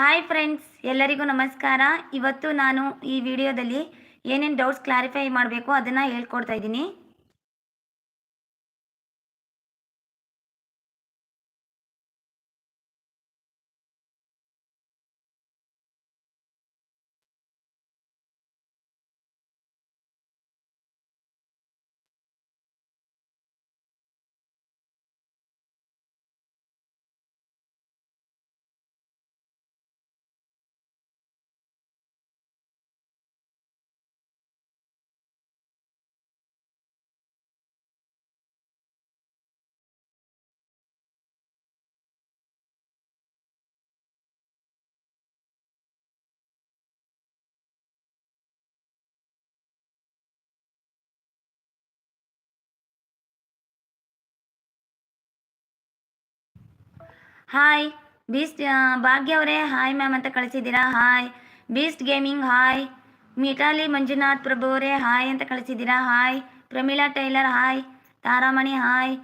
Hi friends ಎಲ್ಲರಿಗೂ ನಮಸ್ಕಾರ. ಇವತ್ತು ನಾನು ಈ ವಿಡಿಯೋದಲ್ಲಿ ಏನೇನು ಡೌಟ್ಸ್ ಕ್ಲಾರಿಫೈ ಮಾಡಬೇಕು ಅದನ್ನು ಹೇಳ್ಕೊಡ್ತಾ ಇದ್ದೀನಿ. ಹಾಯ್ ಬೀಸ್ಟ್ ಭಾಗ್ಯ ಅವರೇ. ಹಾಯ್ ಮ್ಯಾಮ್ ಅಂತ ಕಳಿಸಿದ್ದೀರಾ? Hi beast gaming hi Mitali Manjunath Prabhu ಅವರೇ ಹಾಯ್ ಅಂತ ಕಳಿಸಿದ್ದೀರಾ? Hi Pramila tailor hi Taramani hi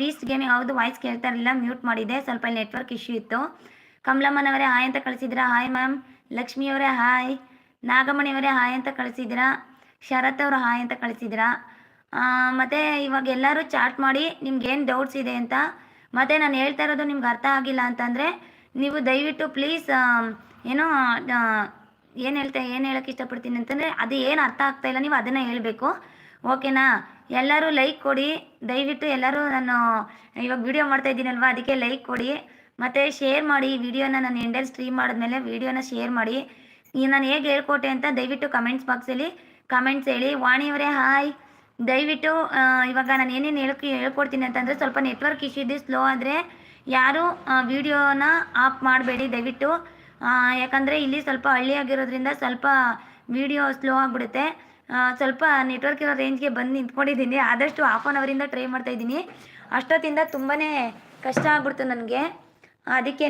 beast gaming ಹೌದು ವಾಯ್ಸ್ ಕೇಳ್ತಾ ಇರಲಿಲ್ಲ ಮ್ಯೂಟ್ ಮಾಡಿದೆ ಸ್ವಲ್ಪ ನೆಟ್ವರ್ಕ್ ಇಶ್ಯೂ ಇತ್ತು. ಕಮಲಮ್ಮನವರೇ ಹಾಯ್ ಅಂತ ಕಳಿಸಿದ್ದೀರಾ? ಹಾಯ್ ಮ್ಯಾಮ್ ಲಕ್ಷ್ಮಿಯವರೇ ಹಾಯ್ ನಾಗಮಣಿ ಅವರೇ ಹಾಯ್ ಅಂತ ಕಳಿಸಿದ್ದೀರಾ? ಶರತ್ ಅವರು ಹಾಯ್ ಅಂತ ಕಳಿಸಿದ್ದೀರಾ? ಮತ್ತು ಇವಾಗ ಎಲ್ಲರೂ ಚಾಟ್ ಮಾಡಿ ನಿಮ್ಗೆ ಏನು ಡೌಟ್ಸ್ ಇದೆ ಅಂತ ಮತ್ತು ನಾನು ಹೇಳ್ತಾ ಇರೋದು ನಿಮ್ಗೆ ಅರ್ಥ ಆಗಿಲ್ಲ ಅಂತಂದರೆ ನೀವು ದಯವಿಟ್ಟು ಪ್ಲೀಸ್ ಏನೋ ಏನು ಹೇಳ್ತಾ ಏನು ಹೇಳೋಕೆ ಇಷ್ಟಪಡ್ತೀನಿ ಅಂತಂದರೆ ಅದು ಏನು ಅರ್ಥ ಆಗ್ತಾ ಇಲ್ಲ, ನೀವು ಅದನ್ನು ಹೇಳಬೇಕು. ಓಕೆನಾ? ಎಲ್ಲರೂ ಲೈಕ್ ಕೊಡಿ. ದಯವಿಟ್ಟು ಎಲ್ಲರೂ ನಾನು ಇವಾಗ ವಿಡಿಯೋ ಮಾಡ್ತಾ ಇದ್ದೀನಲ್ವ, ಅದಕ್ಕೆ ಲೈಕ್ ಕೊಡಿ. ಮತ್ತು ಶೇರ್ ಮಾಡಿ ವಿಡಿಯೋನ ನಾನು ಎಂಡಲ್ಲಿ ಸ್ಟ್ರೀಮ್ ಮಾಡಿದ್ಮೇಲೆ ವಿಡಿಯೋನ ಶೇರ್ ಮಾಡಿ. ನಾನು ಹೇಗೆ ಹೇಳ್ಕೊಟ್ಟೆ ಅಂತ ದಯವಿಟ್ಟು ಕಮೆಂಟ್ಸ್ ಬಾಕ್ಸಲ್ಲಿ ಕಮೆಂಟ್ಸ್ ಹೇಳಿ. ವಾಣಿಯವರೇ ಹಾಯ್ ದಯವಿಟ್ಟು ಇವಾಗ ನಾನು ಏನೇನು ಹೇಳಕ್ಕೆ ಹೇಳ್ಕೊಡ್ತೀನಿ ಅಂತಂದರೆ ಸ್ವಲ್ಪ ನೆಟ್ವರ್ಕ್ ಇಶ್ಯೂ ಇದೆ ಸ್ಲೋ ಆದರೆ ಯಾರು ವಿಡಿಯೋನ ಆಫ್ ಮಾಡಬೇಡಿ ದಯವಿಟ್ಟು. ಯಾಕಂದರೆ ಇಲ್ಲಿ ಸ್ವಲ್ಪ ಹಳ್ಳಿ ಆಗಿರೋದ್ರಿಂದ ಸ್ವಲ್ಪ ವಿಡಿಯೋ ಸ್ಲೋ ಆಗಿಬಿಡುತ್ತೆ. ಸ್ವಲ್ಪ ನೆಟ್ವರ್ಕ್ ಇರೋ ರೇಂಜ್ಗೆ ಬಂದು ನಿಂತ್ಕೊಂಡಿದ್ದೀನಿ. ಆದಷ್ಟು ಹಾಫ್ ಆನ್ ಅವರಿಂದ ಟ್ರೈ ಮಾಡ್ತಾ ಇದ್ದೀನಿ. ಅಷ್ಟೊತ್ತಿಂದ ತುಂಬಾ ಕಷ್ಟ ಆಗ್ಬಿಡ್ತು ನನಗೆ. ಅದಕ್ಕೇ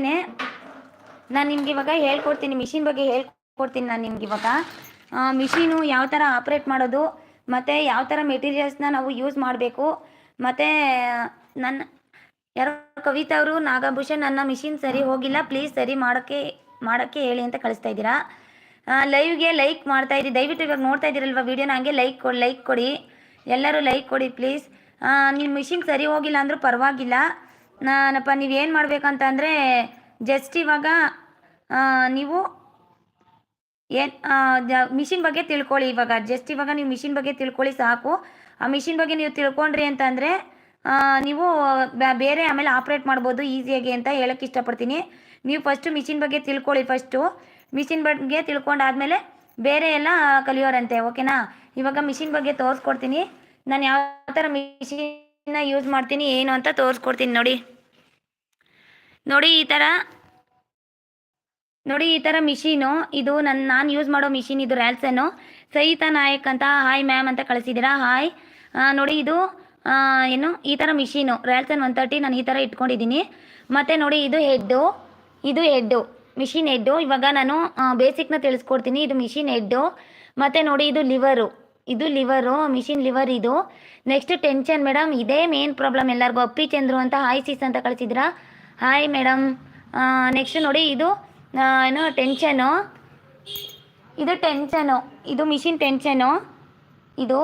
ನಾನು ನಿಮ್ಗೆ ಇವಾಗ ಹೇಳ್ಕೊಡ್ತೀನಿ ಮಿಷಿನ್ ಬಗ್ಗೆ ಹೇಳ್ಕೊಡ್ತೀನಿ ನಾನು ನಿಮ್ಗೆ ಇವಾಗ. ಮಿಷಿನು ಯಾವ ಥರ ಆಪ್ರೇಟ್ ಮಾಡೋದು ಮತ್ತು ಯಾವ ಥರ ಮೆಟೀರಿಯಲ್ಸ್ನ ನಾವು ಯೂಸ್ ಮಾಡಬೇಕು. ಮತ್ತು ನನ್ನ ಯಾರೋ ಕವಿತಾ ಅವರು, ನಾಗಭೂಷಣ್ ನನ್ನ ಮಿಷಿನ್ ಸರಿ ಹೋಗಿಲ್ಲ. ಪ್ಲೀಸ್ ಸರಿ ಮಾಡೋಕ್ಕೆ ಮಾಡೋಕ್ಕೆ ಹೇಳಿ ಅಂತ ಕಳಿಸ್ತಾ ಇದ್ದೀರಾ. ಲೈವ್ಗೆ ಲೈಕ್ ಮಾಡ್ತಾ ಇದ್ದೀರಿ ದಯವಿಟ್ಟು ಇವಾಗ ನೋಡ್ತಾ ಇದ್ದೀರಲ್ವ ವೀಡಿಯೋನ ಹಂಗೆ ಲೈಕ್ ಕೊಡಿ ಲೈಕ್ ಕೊಡಿ. ಎಲ್ಲರೂ ಲೈಕ್ ಕೊಡಿ ಪ್ಲೀಸ್ ನಿಮ್ಮ ಮಿಷಿನ್ ಸರಿ ಹೋಗಿಲ್ಲ ಅಂದರೂ ಪರವಾಗಿಲ್ಲ. ನಾನಪ್ಪ ನೀವೇನು ಮಾಡಬೇಕಂತಂದರೆ ಜಸ್ಟ್ ಇವಾಗ ನೀವು ಏನು ಮಿಷಿನ್ ಬಗ್ಗೆ ತಿಳ್ಕೊಳ್ಳಿ ಇವಾಗ. ಜಸ್ಟ್ ಇವಾಗ ನೀವು ಮಿಷಿನ್ ಬಗ್ಗೆ ತಿಳ್ಕೊಳ್ಳಿ ಸಾಕು. ಆ ಮಿಷಿನ್ ಬಗ್ಗೆ ನೀವು ತಿಳ್ಕೊಂಡ್ರಿ ಅಂತಂದರೆ ನೀವು ಬೇರೆ ಆಮೇಲೆ ಆಪ್ರೇಟ್ ಮಾಡ್ಬೋದು ಈಸಿಯಾಗಿ ಅಂತ ಹೇಳಕ್ಕೆ ಇಷ್ಟಪಡ್ತೀನಿ. ನೀವು ಫಸ್ಟು ಮಿಷಿನ್ ಬಗ್ಗೆ ತಿಳ್ಕೊಳ್ಳಿ ಫಸ್ಟು ಮಿಷಿನ್ ಬಗ್ಗೆ ತಿಳ್ಕೊಂಡಾದ್ಮೇಲೆ ಬೇರೆ ಎಲ್ಲ ಕಲಿಯೋರಂತೆ, ಓಕೆನಾ? ಇವಾಗ ಮಿಷಿನ್ ಬಗ್ಗೆ ತೋರಿಸ್ಕೊಡ್ತೀನಿ. ನಾನು ಯಾವ ಥರ ಮಿಷಿನ್ನ ಯೂಸ್ ಮಾಡ್ತೀನಿ, ಏನು ಅಂತ ತೋರಿಸ್ಕೊಡ್ತೀನಿ ನೋಡಿ. ನೋಡಿ ಈ ಥರ ನೋಡಿ, ಈ ಥರ ಮಿಷಿನು, ಇದು ನನ್ನ ನಾನು ಯೂಸ್ ಮಾಡೋ ಮಿಷಿನ್ ಇದು ರ್ಯಾಲ್ಸನ್ನು ಸಹಿತಾ ನಾಯಕ್ ಅಂತ ಹಾಯ್ ಮ್ಯಾಮ್ ಅಂತ ಕಳಿಸಿದ್ದೀರಾ? ಹಾಯ್ ನೋಡಿ, ಇದು ಏನು, ಈ ಥರ ಮಿಷಿನು ರ್ಯಾಲ್ಸನ್ ಒನ್ ತರ್ಟಿ ನಾನು ಈ ಥರ ಇಟ್ಕೊಂಡಿದ್ದೀನಿ. ಮತ್ತು ನೋಡಿ, ಇದು ಹೆಡ್ಡು ಇದು ಹೆಡ್ಡು ಮಿಷಿನ್ ಹೆಡ್ಡು ಇವಾಗ ನಾನು ಬೇಸಿಕ್ನ ತಿಳಿಸ್ಕೊಡ್ತೀನಿ. ಇದು ಮಿಷಿನ್ ಹೆಡ್ಡು ಮತ್ತು ನೋಡಿ, ಇದು ಲಿವರು ಇದು ಲಿವರು ಮಿಷಿನ್ ಲಿವರ್ ಇದು. ನೆಕ್ಸ್ಟ್ ಟೆನ್ಷನ್ ಮೇಡಮ್ ಇದೇ ಮೇನ್ ಪ್ರಾಬ್ಲಮ್ ಎಲ್ಲರಿಗೂ. ಅಪ್ಪಿ ಚಂದ್ರು ಅಂತ ಹಾಯ್ ಸೀಸ್ ಅಂತ ಕಳಿಸಿದ್ರಾ ಹಾಯ್ ಮೇಡಮ್ ನೆಕ್ಸ್ಟ್ ನೋಡಿ, ಇದು ಏನು ಟೆನ್ಷನು ಇದು ಟೆನ್ಷನು ಇದು ಮಿಷಿನ್ ಟೆನ್ಷನು ಇದು?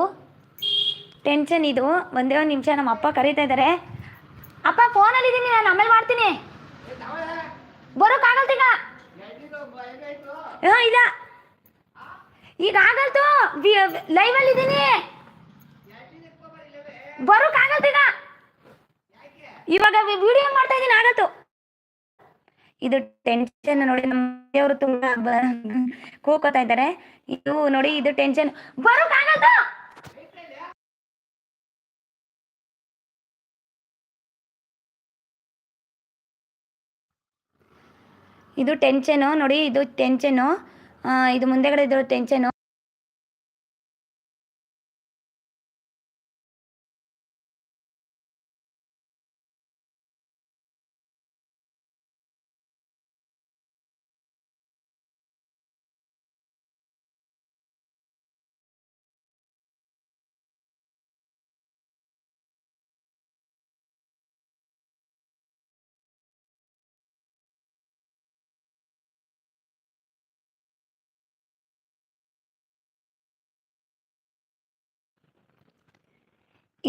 ಟೆನ್ಷನ್ ಇದು. ಒಂದೇ ಒಂದು ನಿಮಿಷ, ನಮ್ಮ ಅಪ್ಪ ಕರೀತಾ ಇದ್ದಾರೆ ಅಪ್ಪ, ಫೋನಲ್ಲಿದ್ದೀನಿ, ನಾನು ಆಮೇಲೆ ಮಾಡ್ತೀನಿ. ಬರೋಕ್ಕಾಗಲ್ತೀಗ ಹಾಂ, ಇಲ್ಲ. ಈಗ ಆಗಲ್ತು. ಲೈವಲ್ಲಿ ಇದ್ದೀನಿ ಬರೋಕ್ಕಾಗಲ್ತೀಗ ಇವಾಗ ವಿಡಿಯೋ ಮಾಡ್ತಾ ಇದ್ದೀನಿ ಆಗತ್ತು ಇದು ಟೆನ್ಷನ್ ನೋಡಿ ನಮ್ಮ ದೇವರು ತುಂಬಾ ಕೂಕೋತಾ ಇದ್ದಾರೆ. ಇದು ನೋಡಿ, ಇದು ಟೆನ್ಷನ್ ಇದು ಟೆನ್ಷನು ನೋಡಿ, ಇದು ಟೆನ್ಷನು ಇದು ಮುಂದೆಗಡೆ ಇರೋ ಟೆನ್ಷನು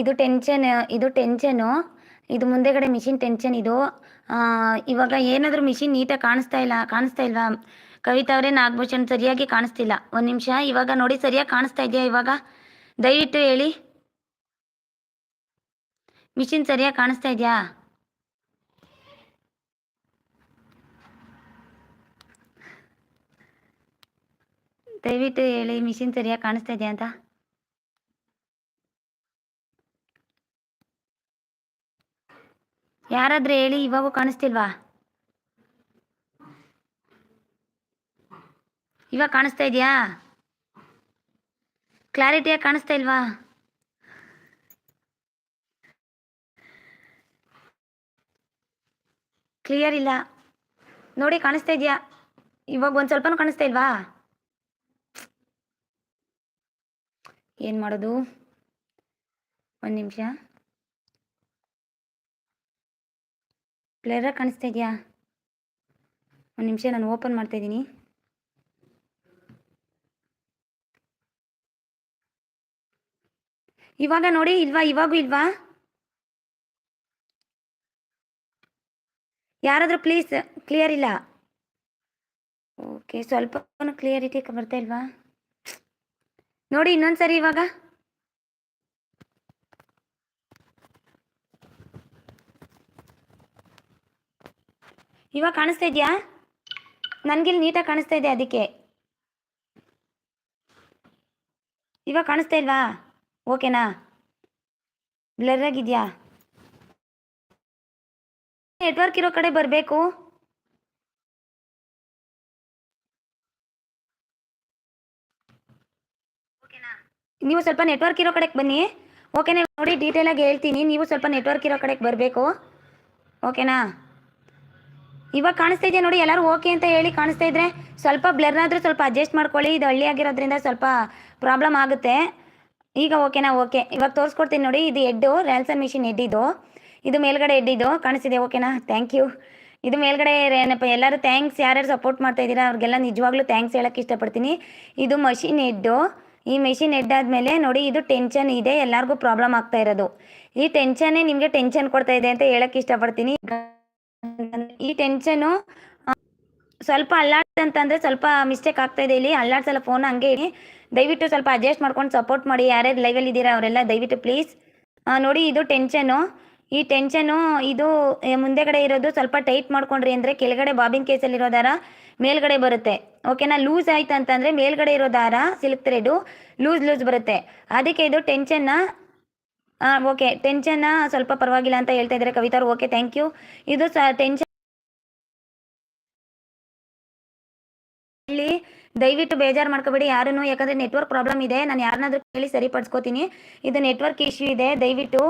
ಇದು ಟೆನ್ಷನ್ ಇದು ಟೆನ್ಷನು ಇದು ಮುಂದೆಗಡೆ ಮಿಷಿನ್ ಟೆನ್ಷನ್ ಇದು. ಇವಾಗ ಏನಾದರೂ ಮಿಷಿನ್ ನೀಟಾಗಿ ಕಾಣಿಸ್ತಾ ಇಲ್ಲ, ಕಾಣಿಸ್ತಾ ಇಲ್ವಾ? ಕವಿತಾ ಅವರೇ, ನಾಗಭೂಷಣ್ ಸರಿಯಾಗಿ ಕಾಣಿಸ್ತಿಲ್ಲ. ಒಂದು ನಿಮಿಷ, ಇವಾಗ ನೋಡಿ ಸರಿಯಾಗಿ ಕಾಣಿಸ್ತಾ ಇದೆಯಾ ಇವಾಗ? ದಯವಿಟ್ಟು ಹೇಳಿ. ಮಿಷಿನ್ ಸರಿಯಾಗಿ ಕಾಣಿಸ್ತಾ ಇದೆಯಾ? ದಯವಿಟ್ಟು ಹೇಳಿ ಮಿಷಿನ್ ಸರಿಯಾಗಿ ಕಾಣಿಸ್ತಾ ಇದೆಯಾ ಅಂತ. ಯಾರಾದ್ರೂ ಹೇಳಿ, ಇವಾಗ ಕಾಣಿಸ್ತಿಲ್ವಾ? ಇವಾಗ ಕಾಣಿಸ್ತಾ ಇದೆಯಾ? ಕ್ಲಾರಿಟಿಯಾಗಿ ಕಾಣಿಸ್ತಾ ಇಲ್ವಾ? ಕ್ಲಿಯರ್ ಇಲ್ಲ. ನೋಡಿ, ಕಾಣಿಸ್ತಾ ಇದೆಯಾ? ಇವಾಗ ಒಂದು ಸ್ವಲ್ಪನೂ ಕಾಣಿಸ್ತಾ ಇಲ್ವಾ? ಏನು ಮಾಡೋದು? ಒಂದು ನಿಮಿಷ. ಕ್ಲಿಯರಾಗಿ ಕಾಣಿಸ್ತಾ ಇದೆಯಾ? ಒಂದು ನಿಮಿಷ, ನಾನು ಓಪನ್ ಮಾಡ್ತಾ ಇದ್ದೀನಿ. ಇವಾಗ ನೋಡಿ, ಇಲ್ವಾ? ಇವಾಗೂ ಇಲ್ವಾ? ಯಾರಾದರೂ ಪ್ಲೀಸ್ ಕ್ಲಿಯರ್ ಇಲ್ಲ? ಓಕೆ ಸ್ವಲ್ಪ ಕ್ಲಿಯರಿಟಿ ಬರ್ತಾ ಇಲ್ವಾ? ನೋಡಿ, ಇನ್ನೊಂದ್ಸರಿ ಇವಾಗ. ಇವಾಗ ಕಾಣಿಸ್ತಾ ಇದೆಯಾ? ಇಲ್ಲಿ ನೀಟಾಗಿ ಕಾಣಿಸ್ತಾ ಇದೆ ಅದಕ್ಕೆ. ಇವಾಗ ಕಾಣಿಸ್ತಾ ಇಲ್ವಾ? ಓಕೆನಾ? ಬ್ಲರ್ ಆಗಿದೆಯಾ ನೆಟ್ವರ್ಕ್ ಇರೋ ಕಡೆ ಬರಬೇಕು. ನೀವು ಸ್ವಲ್ಪ ನೆಟ್ವರ್ಕ್ ಇರೋ ಕಡೆಗೆ ಬನ್ನಿ. ಓಕೆನಾ ನೋಡಿ ಡೀಟೇಲಾಗಿ ಹೇಳ್ತೀನಿ. ನೀವು ಸ್ವಲ್ಪ ನೆಟ್ವರ್ಕ್ ಇರೋ ಕಡೆಗೆ ಬರಬೇಕು. ಓಕೆನಾ? ಇವಾಗ ಕಾಣಿಸ್ತಾ ಇದೆಯಾ ನೋಡಿ, ಎಲ್ಲರೂ ಓಕೆ ಅಂತ ಹೇಳಿ ಕಾಣಿಸ್ತಾ ಇದ್ರೆ ಸ್ವಲ್ಪ ಬ್ಲರ್ ಆದರೂ ಸ್ವಲ್ಪ ಅಡ್ಜಸ್ಟ್ ಮಾಡ್ಕೊಳ್ಳಿ. ಇದು ಹಳ್ಳಿ ಆಗಿರೋದ್ರಿಂದ ಸ್ವಲ್ಪ ಪ್ರಾಬ್ಲಮ್ ಆಗುತ್ತೆ. ಈಗ ಓಕೆನಾ ಓಕೆ ಇವಾಗ ತೋರಿಸ್ಕೊಡ್ತೀನಿ ನೋಡಿ, ಇದು ಎಡ್ಡು ರ್ಯಾಲ್ಸನ್ ಮಿಷಿನ್ ಎಡ್ ಇದು. ಇದು ಮೇಲ್ಗಡೆ ಎಡ್ ಇದು. ಕಾಣಿಸ್ತಿದೆ ಓಕೆನಾ ಥ್ಯಾಂಕ್ ಯು ಇದು ಮೇಲ್ಗಡೆ ಏನಪ್ಪ, ಎಲ್ಲರೂ ಥ್ಯಾಂಕ್ಸ್ ಯಾರ್ಯಾರು ಸಪೋರ್ಟ್ ಮಾಡ್ತಾ ಇದ್ದೀರಾ, ಅವ್ರಿಗೆಲ್ಲ ನಿಜವಾಗ್ಲೂ ಥ್ಯಾಂಕ್ಸ್ ಹೇಳೋಕ್ಕೆ ಇಷ್ಟಪಡ್ತೀನಿ. ಇದು ಮಷಿನ್ ಎಡ್ಡು ಈ ಮೆಷಿನ್ ಎಡ್ ಆದಮೇಲೆ ನೋಡಿ, ಇದು ಟೆನ್ಷನ್ ಇದೆ, ಎಲ್ಲರಿಗೂ ಪ್ರಾಬ್ಲಮ್ ಆಗ್ತಾ ಇರೋದು. ಈ ಟೆನ್ಷನ್ನೇ ನಿಮಗೆ ಟೆನ್ಷನ್ ಕೊಡ್ತಾ ಇದೆ ಅಂತ ಹೇಳಕ್ಕೆ ಇಷ್ಟಪಡ್ತೀನಿ. ಈ ಟೆನ್ಷನು ಸ್ವಲ್ಪ ಅಲ್ಲಾಡ್ಸ್ ಅಂತಂದರೆ ಸ್ವಲ್ಪ ಮಿಸ್ಟೇಕ್ ಆಗ್ತಾ ಇದೆ ಇಲ್ಲಿ. ಅಲ್ಲಾಡ್ಸಲ್ಲ ಫೋನ್ ಹಂಗೆ ಇಡಿ. ದಯವಿಟ್ಟು ಸ್ವಲ್ಪ ಅಡ್ಜಸ್ಟ್ ಮಾಡ್ಕೊಂಡು ಸಪೋರ್ಟ್ ಮಾಡಿ. ಯಾರ್ಯಾರು ಲೈವಲ್ಲಿ ಇದ್ದೀರಾ ಅವರೆಲ್ಲ, ದಯವಿಟ್ಟು ಪ್ಲೀಸ್ ನೋಡಿ ಇದು ಟೆನ್ಷನು ಈ ಟೆನ್ಷನು ಇದು ಮುಂದೆಗಡೆ ಇರೋದು ಸ್ವಲ್ಪ ಟೈಟ್ ಮಾಡ್ಕೊಂಡ್ರಿ ಅಂದರೆ ಕೆಳಗಡೆ ಬಾಬಿನ್ ಕೇಸಲ್ಲಿರೋ ದಾರ ಮೇಲ್ಗಡೆ ಬರುತ್ತೆ. ಓಕೆನಾ ಲೂಸ್ ಆಯ್ತು ಅಂತಂದರೆ ಮೇಲ್ಗಡೆ ಇರೋ ದಾರ ಸಿಲ್ಕ್ ಥ್ರೆಡು ಲೂಸ್ ಲೂಸ್ ಬರುತ್ತೆ. ಅದಕ್ಕೆ ಇದು ಟೆನ್ಷನ್ನ ಓಕೆ ಟೆನ್ಷನ್ನ ಸ್ವಲ್ಪ ಪರವಾಗಿಲ್ಲ ಅಂತ ಹೇಳ್ತಾ ಇದ್ದಾರೆ ಕವಿತಾ ಓಕೆ ಥ್ಯಾಂಕ್ ಯು ಇದು ಸ ಟೆನ್ಷನ್ ದಯವಿಟ್ಟು ಬೇಜಾರು ಮಾಡ್ಕೋಬೇಡಿ, ಯಾರನ್ನು ಯಾಕಂದ್ರೆ ನೆಟ್ವರ್ಕ್ ಪ್ರಾಬ್ಲಮ್ ಇದೆ, ನಾನು ಯಾರನ್ನಾದ್ರೂ ಕೇಳಿ ಸರಿಪಡಿಸ್ಕೋತೀನಿ. ಇದು ನೆಟ್ವರ್ಕ್ ಇಶ್ಯೂ ಇದೆ, ದಯವಿಟ್ಟು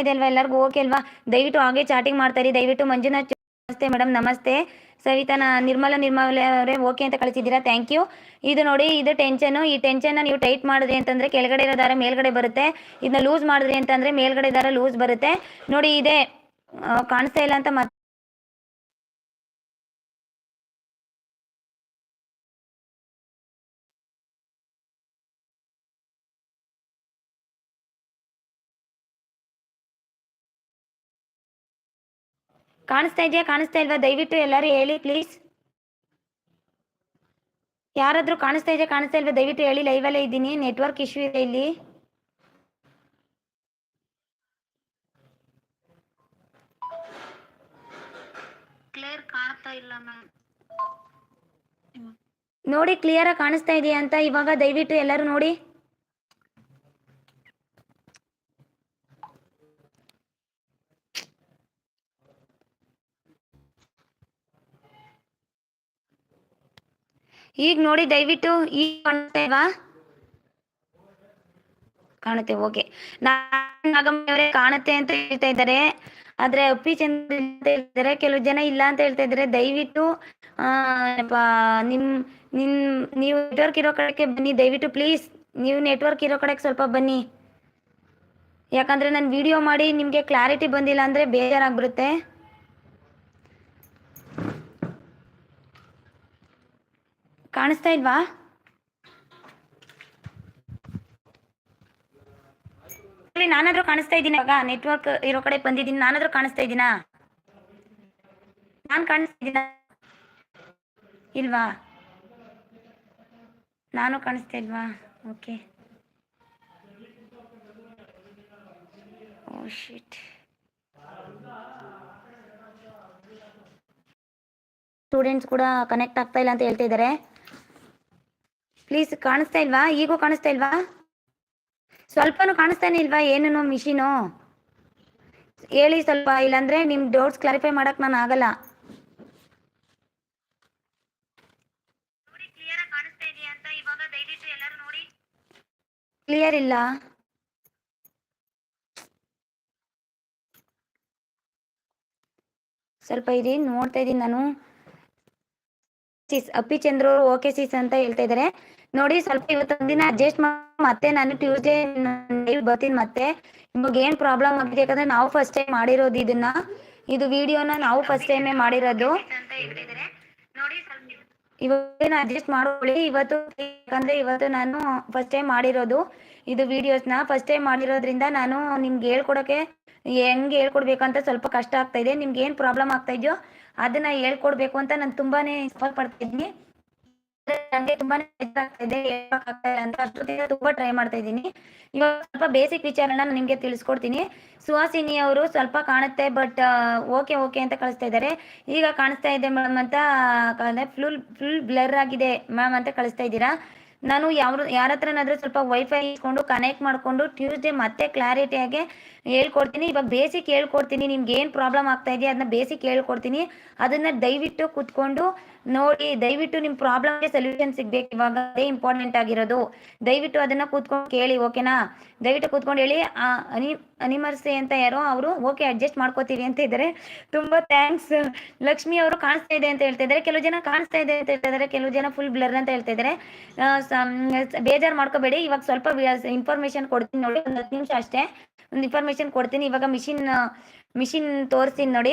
ಇದೆ ಅಲ್ವಾ ಎಲ್ಲರಿಗೂ? ಓಕೆ ಅಲ್ವಾ? ದಯವಿಟ್ಟು ಹಾಗೆ ಚಾಟಿಂಗ್ ಮಾಡ್ತಾರೆ ದಯವಿಟ್ಟು ಮಂಜುನಾಥ್ ನಮಸ್ತೆ ಮೇಡಮ್ ನಮಸ್ತೆ. ಸವಿತಾ ನಿರ್ಮಲ ನಿರ್ಮಲ ಅವರೇ ಓಕೆ ಅಂತ ಕಳಿಸಿದ್ದೀರಾ? ಥ್ಯಾಂಕ್ ಯು ಇದು ನೋಡಿ, ಇದು ಟೆನ್ಷನು ಈ ಟೆನ್ಷನ್ನ ನೀವು ಟೈಟ್ ಮಾಡಿದ್ರಿ ಅಂತಂದ್ರೆ ಕೆಳಗಡೆ ಇರೋ ದಾರ ಮೇಲ್ಗಡೆ ಬರುತ್ತೆ. ಇದನ್ನ ಲೂಸ್ ಮಾಡಿದ್ರಿ ಅಂತಂದ್ರೆ ಮೇಲ್ಗಡೆ ದಾರ ಲೂಸ್ ಬರುತ್ತೆ. ನೋಡಿ, ಇದೆ ಕಾಣಿಸ್ತಾ ಇಲ್ಲ ಅಂತ ಕಾಣಿಸ್ತಾ ಇದೆಯಾ? ಕಾಣಿಸ್ತಾ ಇಲ್ವಾ? ದಯವಿಟ್ಟು ಎಲ್ಲರೂ ಹೇಳಿ ಪ್ಲೀಸ್ ಯಾರಾದರೂ ಕಾಣಿಸ್ತಾ ಇದೆಯಾ? ಕಾಣಿಸ್ತಾ ಇಲ್ವಾ? ದಯವಿಟ್ಟು ಹೇಳಿ ಲೈವಲ್ಲೇ ಇದ್ದೀನಿ. ನೆಟ್ವರ್ಕ್ ಇಶ್ಯೂ ಇದೆ ಇಲ್ಲಿ. ಕ್ಲಿಯರ್ ಕಾಣ್ತಾ ಇಲ್ಲ ಮ್ಯಾಮ್ ನೋಡಿ ಕ್ಲಿಯರಾಗಿ ಕಾಣಿಸ್ತಾ ಇದೆಯಾ ಅಂತ ಇವಾಗ ದಯವಿಟ್ಟು ಎಲ್ಲರೂ ನೋಡಿ. ಈಗ ನೋಡಿ ದಯವಿಟ್ಟು ಈಗ ಕಾಣ್ತೇವಾ ಕಾಣುತ್ತೆ ಓಕೆ ನಾಗಮ್ಮನವರೇ ಕಾಣುತ್ತೆ ಅಂತ ಹೇಳ್ತಾ ಇದ್ದಾರೆ. ಆದ್ರೆ ಅಪ್ಪಿ ಚಂದ್ರ ಹೇಳ್ತಾರೆ ಕೆಲವು ಜನ ಇಲ್ಲ ಅಂತ ಹೇಳ್ತಾ ಇದ್ದಾರೆ. ದಯವಿಟ್ಟು ಆ, ನಿಮ್ ನಿಮ್ ನೀವು ನೆಟ್ವರ್ಕ್ ಇರೋ ಕಡೆಗೆ ಬನ್ನಿ. ದಯವಿಟ್ಟು ಪ್ಲೀಸ್ ನೀವು ನೆಟ್ವರ್ಕ್ ಇರೋ ಕಡೆಗೆ ಸ್ವಲ್ಪ ಬನ್ನಿ. ಯಾಕಂದ್ರೆ ನಾನು ವಿಡಿಯೋ ಮಾಡಿ ನಿಮಗೆ ಕ್ಲಾರಿಟಿ ಬಂದಿಲ್ಲ ಅಂದ್ರೆ ಬೇಜಾರಾಗ್ಬಿಡುತ್ತೆ. ಕಾಣಿಸ್ತಾ ಇಲ್ವಾ? ನಾನಾದ್ರೂ ಕಾಣಿಸ್ತಾ ಇದ್ದೀನಿ? ಇವಾಗ ನೆಟ್ವರ್ಕ್ ಇರೋ ಕಡೆ ಬಂದಿದ್ದೀನಿ. ನಾನಾದ್ರೂ ಕಾಣಿಸ್ತಾ ಇದ್ದೀನಾ? ನಾನು ಕಾಣಿಸ್ತಿದ್ದೀನ ಇಲ್ವಾ? ನಾನು ಕಾಣಿಸ್ತಾ ಇಲ್ವಾ? ಓಕೆ. ಓ ಶಿಟ್ ಸ್ಟೂಡೆಂಟ್ಸ್ ಕೂಡ ಕನೆಕ್ಟ್ ಆಗ್ತಾ ಇಲ್ಲ ಅಂತ ಹೇಳ್ತಾ ಇದ್ದಾರೆ. ಪ್ಲೀಸ್ ಕಾಣಿಸ್ತಾ ಇಲ್ವಾ? ಈಗೂ ಕಾಣಿಸ್ತಾ ಇಲ್ವಾ? ಸ್ವಲ್ಪನೂ ಕಾಣಿಸ್ತಾನೆ ಇಲ್ವಾ ಏನೇನೋ ಮಿಷಿನು ಹೇಳಿ ಸ್ವಲ್ಪ ಇಲ್ಲಾಂದ್ರೆ ನಿಮ್ಮ ಡೌಟ್ಸ್ ಕ್ಲಾರಿಫೈ ಮಾಡಕ್ ನಾನು ಆಗಲ್ಲ. ಕ್ಲಿಯರ್ ಕಾಣಿಸ್ತಾ ಇದೆಯಾ ಅಂತ ಇವಾಗ ದಯವಿಟ್ಟು ಎಲ್ಲರೂ ನೋಡಿ. ಕ್ಲಿಯರ್ ಇಲ್ಲ. ಸ್ವಲ್ಪ ಇರಿ ನೋಡ್ತಾ ಇದ್ದೀನಿ ನಾನು. ಸಿಸ್ ಅಪ್ಪಿ ಚಂದ್ರ ಓಕೆ ಸಿಸ್ ಅಂತ ಹೇಳ್ತಾ ಇದ್ದಾರೆ ನೋಡಿ ಸ್ವಲ್ಪ ಇವತ್ತೊಂದ್ ದಿನ ಅಡ್ಜಸ್ಟ್ ಮತ್ತೆ ನಾನು ಟ್ಯೂಸ್ಡೇ ಬರ್ತೀನಿ ಮತ್ತೆ. ನಿಮಗೆ ಏನ್ ಪ್ರಾಬ್ಲಮ್ ಆಗಿದೆ ಯಾಕಂದ್ರೆ ನಾವು ಫಸ್ಟ್ ಟೈಮ್ ಮಾಡಿರೋದು ಇದನ್ನ. ಇದು ವಿಡಿಯೋನ ನಾವು ಫಸ್ಟ್ ಟೈಮ್ ಮಾಡಿರೋದು. ಇವಾಗ ಅಡ್ಜಸ್ಟ್ ಮಾಡ್ಕೊಳ್ಳಿ. ಇವತ್ತು ಯಾಕಂದ್ರೆ ಇವತ್ತು ನಾನು ಫಸ್ಟ್ ಟೈಮ್ ಮಾಡಿರೋದು ಇದು ವಿಡಿಯೋಸ್ನ ಫಸ್ಟ್ ಟೈಮ್ ಮಾಡಿರೋದ್ರಿಂದ ನಾನು ನಿಮ್ಗೆ ಹೇಳ್ಕೊಡೋಕೆ ಹೆಂಗೆ ಹೇಳ್ಕೊಡ್ಬೇಕಂತ ಸ್ವಲ್ಪ ಕಷ್ಟ ಆಗ್ತಾ ಇದೆ. ನಿಮ್ಗೆ ಏನು ಪ್ರಾಬ್ಲಮ್ ಆಗ್ತಾ ಇದೆಯೋ ಅದನ್ನ ಹೇಳ್ಕೊಡ್ಬೇಕು ಅಂತ ನಾನು ತುಂಬಾನೇ ಇಷ್ಟ ಪಡ್ತಾ ಇದ್ದೀನಿ. ನಂಗೆ ತುಂಬಾನೇ ಇದೆ ಅಂತ. ಅಷ್ಟೊತ್ತಿಗೆ ತುಂಬಾ ಟ್ರೈ ಮಾಡ್ತಾ ಇದ್ದೀನಿ. ಇವಾಗ ಸ್ವಲ್ಪ ಬೇಸಿಕ್ ವಿಚಾರನ ನಾನು ನಿಮ್ಗೆ ತಿಳಿಸ್ಕೊಡ್ತೀನಿ. ಸುಹಾಸಿನಿ ಅವರು ಸ್ವಲ್ಪ ಕಾಣುತ್ತೆ ಬಟ್ ಓಕೆ ಓಕೆ ಅಂತ ಕಳಿಸ್ತಾ ಇದ್ದಾರೆ. ಈಗ ಕಾಣಿಸ್ತಾ ಇದೆ ಮ್ಯಾಮ್ ಅಂತ ಫುಲ್ ಫುಲ್ ಬ್ಲರ್ ಆಗಿದೆ ಮ್ಯಾಮ್ ಅಂತ ಕಳಿಸ್ತಾ ಇದ್ದೀರಾ? ನಾನು ಯಾರ ಹತ್ರನಾದ್ರೂ ಸ್ವಲ್ಪ ವೈಫೈ ಇಟ್ಕೊಂಡು ಕನೆಕ್ಟ್ ಮಾಡ್ಕೊಂಡು ಟ್ಯೂಸ್ಡೇ ಮತ್ತೆ ಕ್ಲಾರಿಟಿಯಾಗಿ ಹೇಳ್ಕೊಡ್ತೀನಿ. ಇವಾಗ ಬೇಸಿಕ್ ಹೇಳ್ಕೊಡ್ತೀನಿ. ನಿಮ್ಗೆ ಏನು ಪ್ರಾಬ್ಲಮ್ ಆಗ್ತಾ ಇದೆಯಾ ಅದನ್ನ ಬೇಸಿಕ್ ಹೇಳ್ಕೊಡ್ತೀನಿ. ಅದನ್ನ ದಯವಿಟ್ಟು ಕುತ್ಕೊಂಡು ನೋಡಿ ದಯವಿಟ್ಟು ನಿಮ್ಮ ಪ್ರಾಬ್ಲಮ್ಗೆ ಸೊಲ್ಯೂಷನ್ ಸಿಗ್ಬೇಕು ಇವಾಗ. ಅದೇ ಇಂಪಾರ್ಟೆಂಟ್ ಆಗಿರೋದು. ದಯವಿಟ್ಟು ಅದನ್ನ ಕೂತ್ಕೊಂಡು ಕೇಳಿ ಓಕೆನಾ ದಯವಿಟ್ಟು ಕೂತ್ಕೊಂಡು ಹೇಳಿ ಆ, ಅನಿ ಅನಿಮರ್ಸೆ ಅಂತ ಯಾರೋ ಅವರು ಓಕೆ ಅಡ್ಜಸ್ಟ್ ಮಾಡ್ಕೋತೀವಿ ಅಂತ ಇದ್ದಾರೆ. ತುಂಬ ಥ್ಯಾಂಕ್ಸ್ ಲಕ್ಷ್ಮಿ ಅವರು ಕಾಣಿಸ್ತಾ ಇದೆ ಅಂತ ಹೇಳ್ತಾ ಇದ್ದಾರೆ. ಕೆಲವು ಜನ ಕಾಣಿಸ್ತಾ ಇದೆ ಅಂತ ಹೇಳ್ತಾ ಇದ್ದಾರೆ. ಕೆಲವು ಜನ ಫುಲ್ ಬ್ಲರ್ ಅಂತ ಹೇಳ್ತಾ ಇದ್ದಾರೆ. ಬೇಜಾರು ಮಾಡ್ಕೋಬೇಡಿ. ಇವಾಗ ಸ್ವಲ್ಪ ಇನ್ಫಾರ್ಮೇಶನ್ ಕೊಡ್ತೀನಿ ನೋಡಿ. ಒಂದು ಹತ್ತು ನಿಮಿಷ ಅಷ್ಟೇ. ಒಂದು ಇನ್ಫಾರ್ಮೇಶನ್ ಕೊಡ್ತೀನಿ. ಇವಾಗ ಮಿಷಿನ್ ಮಿಷಿನ್ ತೋರಿಸ್ತೀನಿ ನೋಡಿ.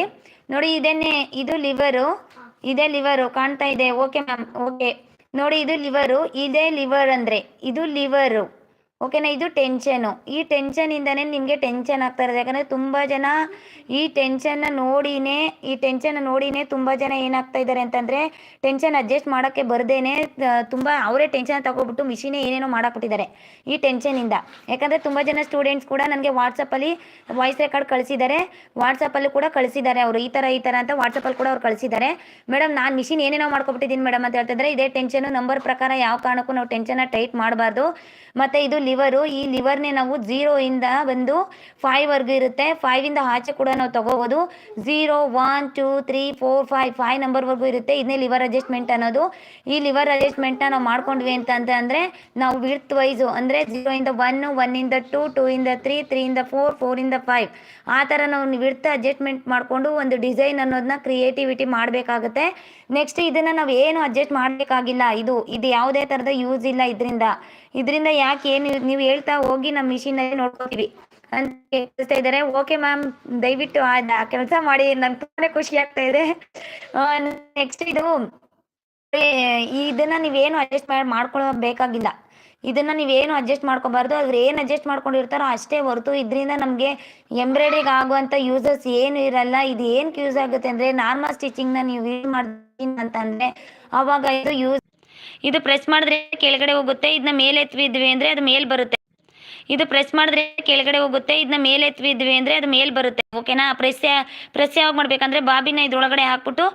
ನೋಡಿ, ಇದೇನೆ, ಇದು ಲಿವರು ಇದೇ ಲಿವರು ಕಾಣ್ತಾ ಇದೆ. ಓಕೆ ಮ್ಯಾಮ್ ಓಕೆ ನೋಡಿ, ಇದು ಲಿವರು ಇದೇ ಲಿವರ್ ಅಂದ್ರೆ, ಇದು ಲಿವರು ಓಕೆನಾ ಇದು ಟೆನ್ಷನು ಈ ಟೆನ್ಷನಿಂದನೇ ನಿಮಗೆ ಟೆನ್ಷನ್ ಆಗ್ತಾ ಇರೋದು. ಯಾಕಂದರೆ ತುಂಬ ಜನ ಈ ಟೆನ್ಷನ್ನ ನೋಡಿನೇ, ಈ ಟೆನ್ಷನ್ನ ನೋಡಿನೇ ತುಂಬ ಜನ ಏನಾಗ್ತಾ ಇದ್ದಾರೆ ಅಂತಂದರೆ ಟೆನ್ಷನ್ ಅಡ್ಜಸ್ಟ್ ಮಾಡೋಕ್ಕೆ ಬರ್ದೇನೆ ತುಂಬ ಅವರೇ ಟೆನ್ಷನ್ ತಗೊಬಿಟ್ಟು ಮಿಷಿನೇ ಏನೇನೋ ಮಾಡಾಕ್ಬಿಟ್ಟಿದ್ದಾರೆ ಈ ಟೆನ್ಷನಿಂದ ಯಾಕಂದರೆ ತುಂಬ ಜನ ಸ್ಟೂಡೆಂಟ್ಸ್ ಕೂಡ ನನಗೆ ವಾಟ್ಸಪ್ಪಲ್ಲಿ ವಾಯ್ಸ್ ರೆಕಾರ್ಡ್ ಕಳಿಸಿದ್ದಾರೆ. ವಾಟ್ಸಪ್ಪಲ್ಲಿ ಕೂಡ ಕಳಿಸಿದ್ದಾರೆ ಅವರು. ಈ ಥರ ಈ ಥರ ಅಂತ ವಾಟ್ಸಪ್ಪಲ್ಲಿ ಕೂಡ ಅವ್ರು ಕಳಿಸಿದ್ದಾರೆ. ಮೇಡಮ್ ನಾನು ಮಿಷಿನ್ ಏನೇನೋ ಮಾಡ್ಕೊಬಿಟ್ಟಿದ್ದೀನಿ ಮೇಡಮ್ ಅಂತ ಹೇಳ್ತಿದ್ರೆ ಇದೇ ಟೆನ್ಷನು ನಂಬರ್ ಪ್ರಕಾರ ಯಾವ ಕಾರಣಕ್ಕೂ ನಾವು ಟೆನ್ಷನ್ನ ಟೈಟ್ ಮಾಡಬಾರ್ದು. ಮತ್ತು ಇದು ಲಿವರು, ಈ ಲಿವರ್ನೇ ನಾವು ಝೀರೋ ಇಂದ ಬಂದು ಫೈವ್ ವರ್ಗ ಇರುತ್ತೆ. ಫೈವ್ ಇಂದ ಆಚೆ ಕೂಡ ನಾವು ತಗೋಬೋದು. Zero one two three four five five ನಂಬರ್ವರೆಗೂ ಇರುತ್ತೆ. ಇದನ್ನೇ ಲಿವರ್ ಅಡ್ಜಸ್ಟ್ಮೆಂಟ್ ಅನ್ನೋದು. ಈ ಲಿವರ್ ಅಡ್ಜಸ್ಟ್ಮೆಂಟ್ನ ನಾವು ಮಾಡ್ಕೊಂಡ್ವಿ ಅಂತ ಅಂದರೆ ನಾವು ವಿಡ್ತ್ ವೈಸು ಅಂದರೆ ಒನ್ ಒನ್ ಇಂದ ಟೂ ಟೂ ಇಂದ ತ್ರೀ ಇಂದ ಫೋರ್ ಫೋರ್ ಇಂದ ಫೈವ್ ಆ ಥರ ನಾವು ವಿಡ್ತ್ ಅಡ್ಜಸ್ಟ್ಮೆಂಟ್ ಮಾಡಿಕೊಂಡು ಒಂದು ಡಿಸೈನ್ ಅನ್ನೋದನ್ನ ಕ್ರಿಯೇಟಿವಿಟಿ ಮಾಡಬೇಕಾಗುತ್ತೆ. ನೆಕ್ಸ್ಟ್ ಇದನ್ನು ನಾವು ಏನು ಅಡ್ಜಸ್ಟ್ ಮಾಡಬೇಕಾಗಿಲ್ಲ. ಇದು ಇದು ಯಾವುದೇ ಥರದ ಯೂಸ್ ಇಲ್ಲ ಇದರಿಂದ. ಇದರಿಂದ ಯಾಕೆ ಏನು ನೀವು ಹೇಳ್ತಾ ಹೋಗಿ ನಮ್ಮ ಮಿಷಿನಲ್ಲಿ ನೋಡ್ಕೋತೀವಿ ಅಂತ ಹೇಳ್ತಾ ಇದ್ದಾರೆ. ಓಕೆ ಮ್ಯಾಮ್ ದಯವಿಟ್ಟು ಆ ಕೆಲಸ ಮಾಡಿ ನಂಗೆ ತುಂಬಾನೇ ಖುಷಿ ಆಗ್ತಾ ಇದೆ. ನೆಕ್ಸ್ಟ್ ಇದು ಇದನ್ನ ನೀವೇನು ಅಡ್ಜಸ್ಟ್ ಮಾಡಿ, ಮಾಡ್ಕೊಳ್ಬೇಕಾಗಿಲ್ಲ. ಇದನ್ನ ನೀವೇನು ಅಡ್ಜಸ್ಟ್ ಮಾಡ್ಕೋಬಾರ್ದು. ಅದ್ರ ಏನು ಅಡ್ಜಸ್ಟ್ ಮಾಡ್ಕೊಂಡಿರ್ತಾರೋ ಅಷ್ಟೇ ಹೊರತು ಇದರಿಂದ ನಮಗೆ ಎಂಬ್ರಾಯ್ಡ್ರಿಗೆ ಆಗುವಂಥ ಯೂಸಸ್ ಏನು ಇರಲ್ಲ. ಇದು ಏನಕ್ಕೆ ಯೂಸ್ ಆಗುತ್ತೆ ಅಂದರೆ ನಾರ್ಮಲ್ ಸ್ಟಿಚಿಂಗ್ನ ನೀವು ಯೂಸ್ ಮಾಡ್ತೀನಿ ಅಂತಂದರೆ ಅವಾಗ ಇದು ಯೂಸ್ ಇದು ಪ್ರೆಸ್ ಮಾಡಿದ್ರೆ ಕೆಳಗಡೆ ಹೋಗುತ್ತೆ ಇದನ್ನ ಮೇಲೆ ಎತ್ತಿದ್ವಿ ಅಂದ್ರೆ ಅದು ಮೇಲೆ ಬರುತ್ತೆ. ಇದು ಪ್ರೆಸ್ ಮಾಡಿದ್ರೆ ಕೆಳಗಡೆ ಹೋಗುತ್ತೆ ಇದನ್ನ ಮೇಲೆ ಎತ್ತಿದ್ವಿ ಅಂದ್ರೆ ಅದು ಮೇಲ್ ಬರುತ್ತೆ. ಓಕೆನಾ ಪ್ರೆಸ್ ಪ್ರೆಸ್ ಯಾವಾಗ ಮಾಡ್ಬೇಕಂದ್ರೆ ಬಾಬಿನ ಇದ್ರೊಳಗಡೆ ಹಾಕ್ಬಿಟ್ಟು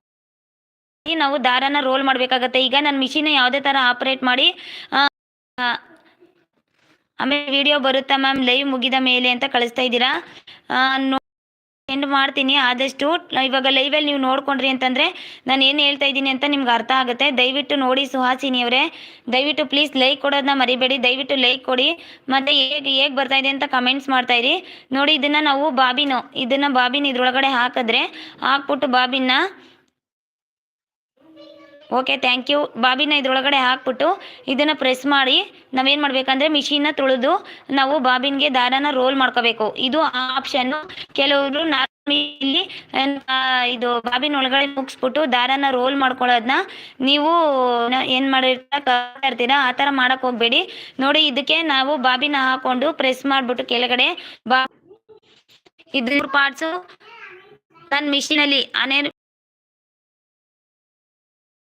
ನಾವು ದಾರನ ರೋಲ್ ಮಾಡ್ಬೇಕಾಗತ್ತೆ. ಈಗ ನನ್ನ ಮಿಷಿನ್ ಯಾವುದೇ ತರ ಆಪರೇಟ್ ಮಾಡಿ ಆಮೇಲೆ ವಿಡಿಯೋ ಬರುತ್ತಾ ಮ್ಯಾಮ್ ಲೈವ್ ಮುಗಿದ ಮೇಲೆ ಅಂತ ಕಳಿಸ್ತಾ ಇದ್ದೀರಾ? ಎಂಡ್ ಮಾಡ್ತೀನಿ. ಆದಷ್ಟು ಇವಾಗ ಲೈವಲ್ಲಿ ನೀವು ನೋಡ್ಕೊಂಡ್ರಿ ಅಂತಂದರೆ ನಾನು ಏನು ಹೇಳ್ತಾ ಇದ್ದೀನಿ ಅಂತ ನಿಮ್ಗೆ ಅರ್ಥ ಆಗುತ್ತೆ. ದಯವಿಟ್ಟು ನೋಡಿ ಸುಹಾಸಿನಿ ಅವರೇ ದಯವಿಟ್ಟು ಪ್ಲೀಸ್ ಲೈಕ್ ಕೊಡೋದನ್ನ ಮರಿಬೇಡಿ. ದಯವಿಟ್ಟು ಲೈಕ್ ಕೊಡಿ. ಮತ್ತು ಹೇಗೆ ಹೇಗೆ ಬರ್ತಾ ಇದೆ ಅಂತ ಕಮೆಂಟ್ಸ್ ಮಾಡ್ತಾ ಇರಿ. ನೋಡಿ, ಇದನ್ನು ನಾವು ಬಾಬಿನು, ಇದನ್ನು ಬಾಬಿನ ಇದ್ರೊಳಗಡೆ ಹಾಕಿದ್ರೆ ಹಾಕ್ಬಿಟ್ಟು bobbin okay thank you bobbin ಇದ್ರೊಳಗಡೆ ಹಾಕ್ಬಿಟ್ಟು ಇದನ್ನು ಪ್ರೆಸ್ ಮಾಡಿ, ನಾವೇನು ಮಾಡಬೇಕಂದ್ರೆ ಮಿಷಿನ್ನ ತುಳಿದು ನಾವು ಬಾಬಿನ್ಗೆ ದಾರಾನ ರೋಲ್ ಮಾಡ್ಕೋಬೇಕು. ಇದು ಆಪ್ಷನ್ನು ಕೆಲವರು ಇಲ್ಲಿ ಇದು ಬಾಬಿನ ಒಳಗಡೆ ಮುಗಿಸ್ಬಿಟ್ಟು ದಾರನ ರೋಲ್ ಮಾಡ್ಕೊಳ್ಳೋದನ್ನ ನೀವು ಏನು ಮಾಡಿರ್ತೀರ ಕಟ್ತಾ ಇರ್ತೀರಾ, ಆ ಥರ ಮಾಡಕ್ ಹೋಗಬೇಡಿ. ನೋಡಿ, ಇದಕ್ಕೆ ನಾವು ಬಾಬಿನ ಹಾಕೊಂಡು ಪ್ರೆಸ್ ಮಾಡ್ಬಿಟ್ಟು ಕೆಳಗಡೆ ಬಾ ಇದು ಪಾರ್ಟ್ಸು ನನ್ನ ಮಿಷಿನಲ್ಲಿ ಅನೇರ್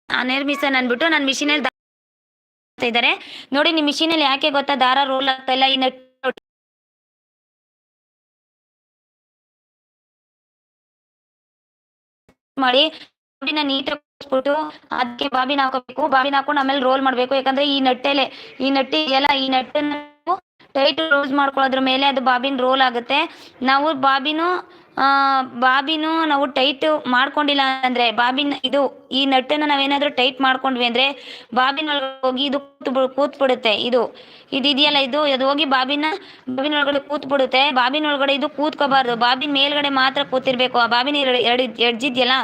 ಅನೇರ್ ಮಿಷನ್ ಅಂದ್ಬಿಟ್ಟು ನನ್ನ ಮಿಷಿನಲ್ಲಿ ಇದ್ದಾರೆ. ನೋಡಿ ನಿಮ್ಮ ಮಿಷಿನಲ್ಲಿ ಯಾಕೆ ಗೊತ್ತಾ? ದಾರ ರೋಲ್ ಆಗ್ತಾ ಇಲ್ಲ ಈ ನೆಟ್ ಮಾಡಿ ನೀಟ್ ಬಿಟ್ಟು ಅದಕ್ಕೆ ಬಾಬಿನ ಹಾಕೋಬೇಕು. ಬಾಬಿನ ಹಾಕೊಂಡು ಆಮೇಲೆ ರೋಲ್ ಮಾಡ್ಬೇಕು. ಯಾಕಂದ್ರೆ ಈ ನಟ್ಟೆಲೆ, ಈ ನಟ್ಟಿ ಎಲ್ಲ ಈ ನಟ್ಟನ್ನು ಟೈಟ್ ರೋಲ್ ಮಾಡ್ಕೊಳ್ಳೋದ್ರ ಮೇಲೆ ಅದು ಬಾಬಿನ ರೋಲ್ ಆಗುತ್ತೆ. ನಾವು ಬಾಬಿನು ಬಾಬಿನು ನಾವು ಟೈಟ್ ಮಾಡ್ಕೊಂಡಿಲ್ಲ ಅಂದ್ರೆ ಬಾಬಿನ ಇದು ಈ ನಟ್ಟನ್ನ ನಾವೇನಾದ್ರೂ ಟೈಟ್ ಮಾಡ್ಕೊಂಡ್ವಿ ಅಂದ್ರೆ ಬಾಬಿನ ಒಳಗಡೆ ಹೋಗಿ ಇದು ಕೂತ್ ಬಿಡುತ್ತೆ ಇದು ಇದು ಇದೆಯಲ್ಲ ಇದು? ಅದು ಹೋಗಿ ಬಾಬಿನ ಬಾಬಿನ ಒಳಗಡೆ ಕೂತ್ ಬಿಡುತ್ತೆ ಬಾಬಿನ ಒಳಗಡೆ ಇದು ಕೂತ್ಕೋಬಾರ್ದು. ಬಾಬಿನ ಮೇಲ್ಗಡೆ ಮಾತ್ರ ಕೂತಿರ್ಬೇಕು. ಆ ಬಾಬಿನ ಎರಡು ಎರಡು ಎಡ್ಜ್ ಇದೆಯಲ್ಲ,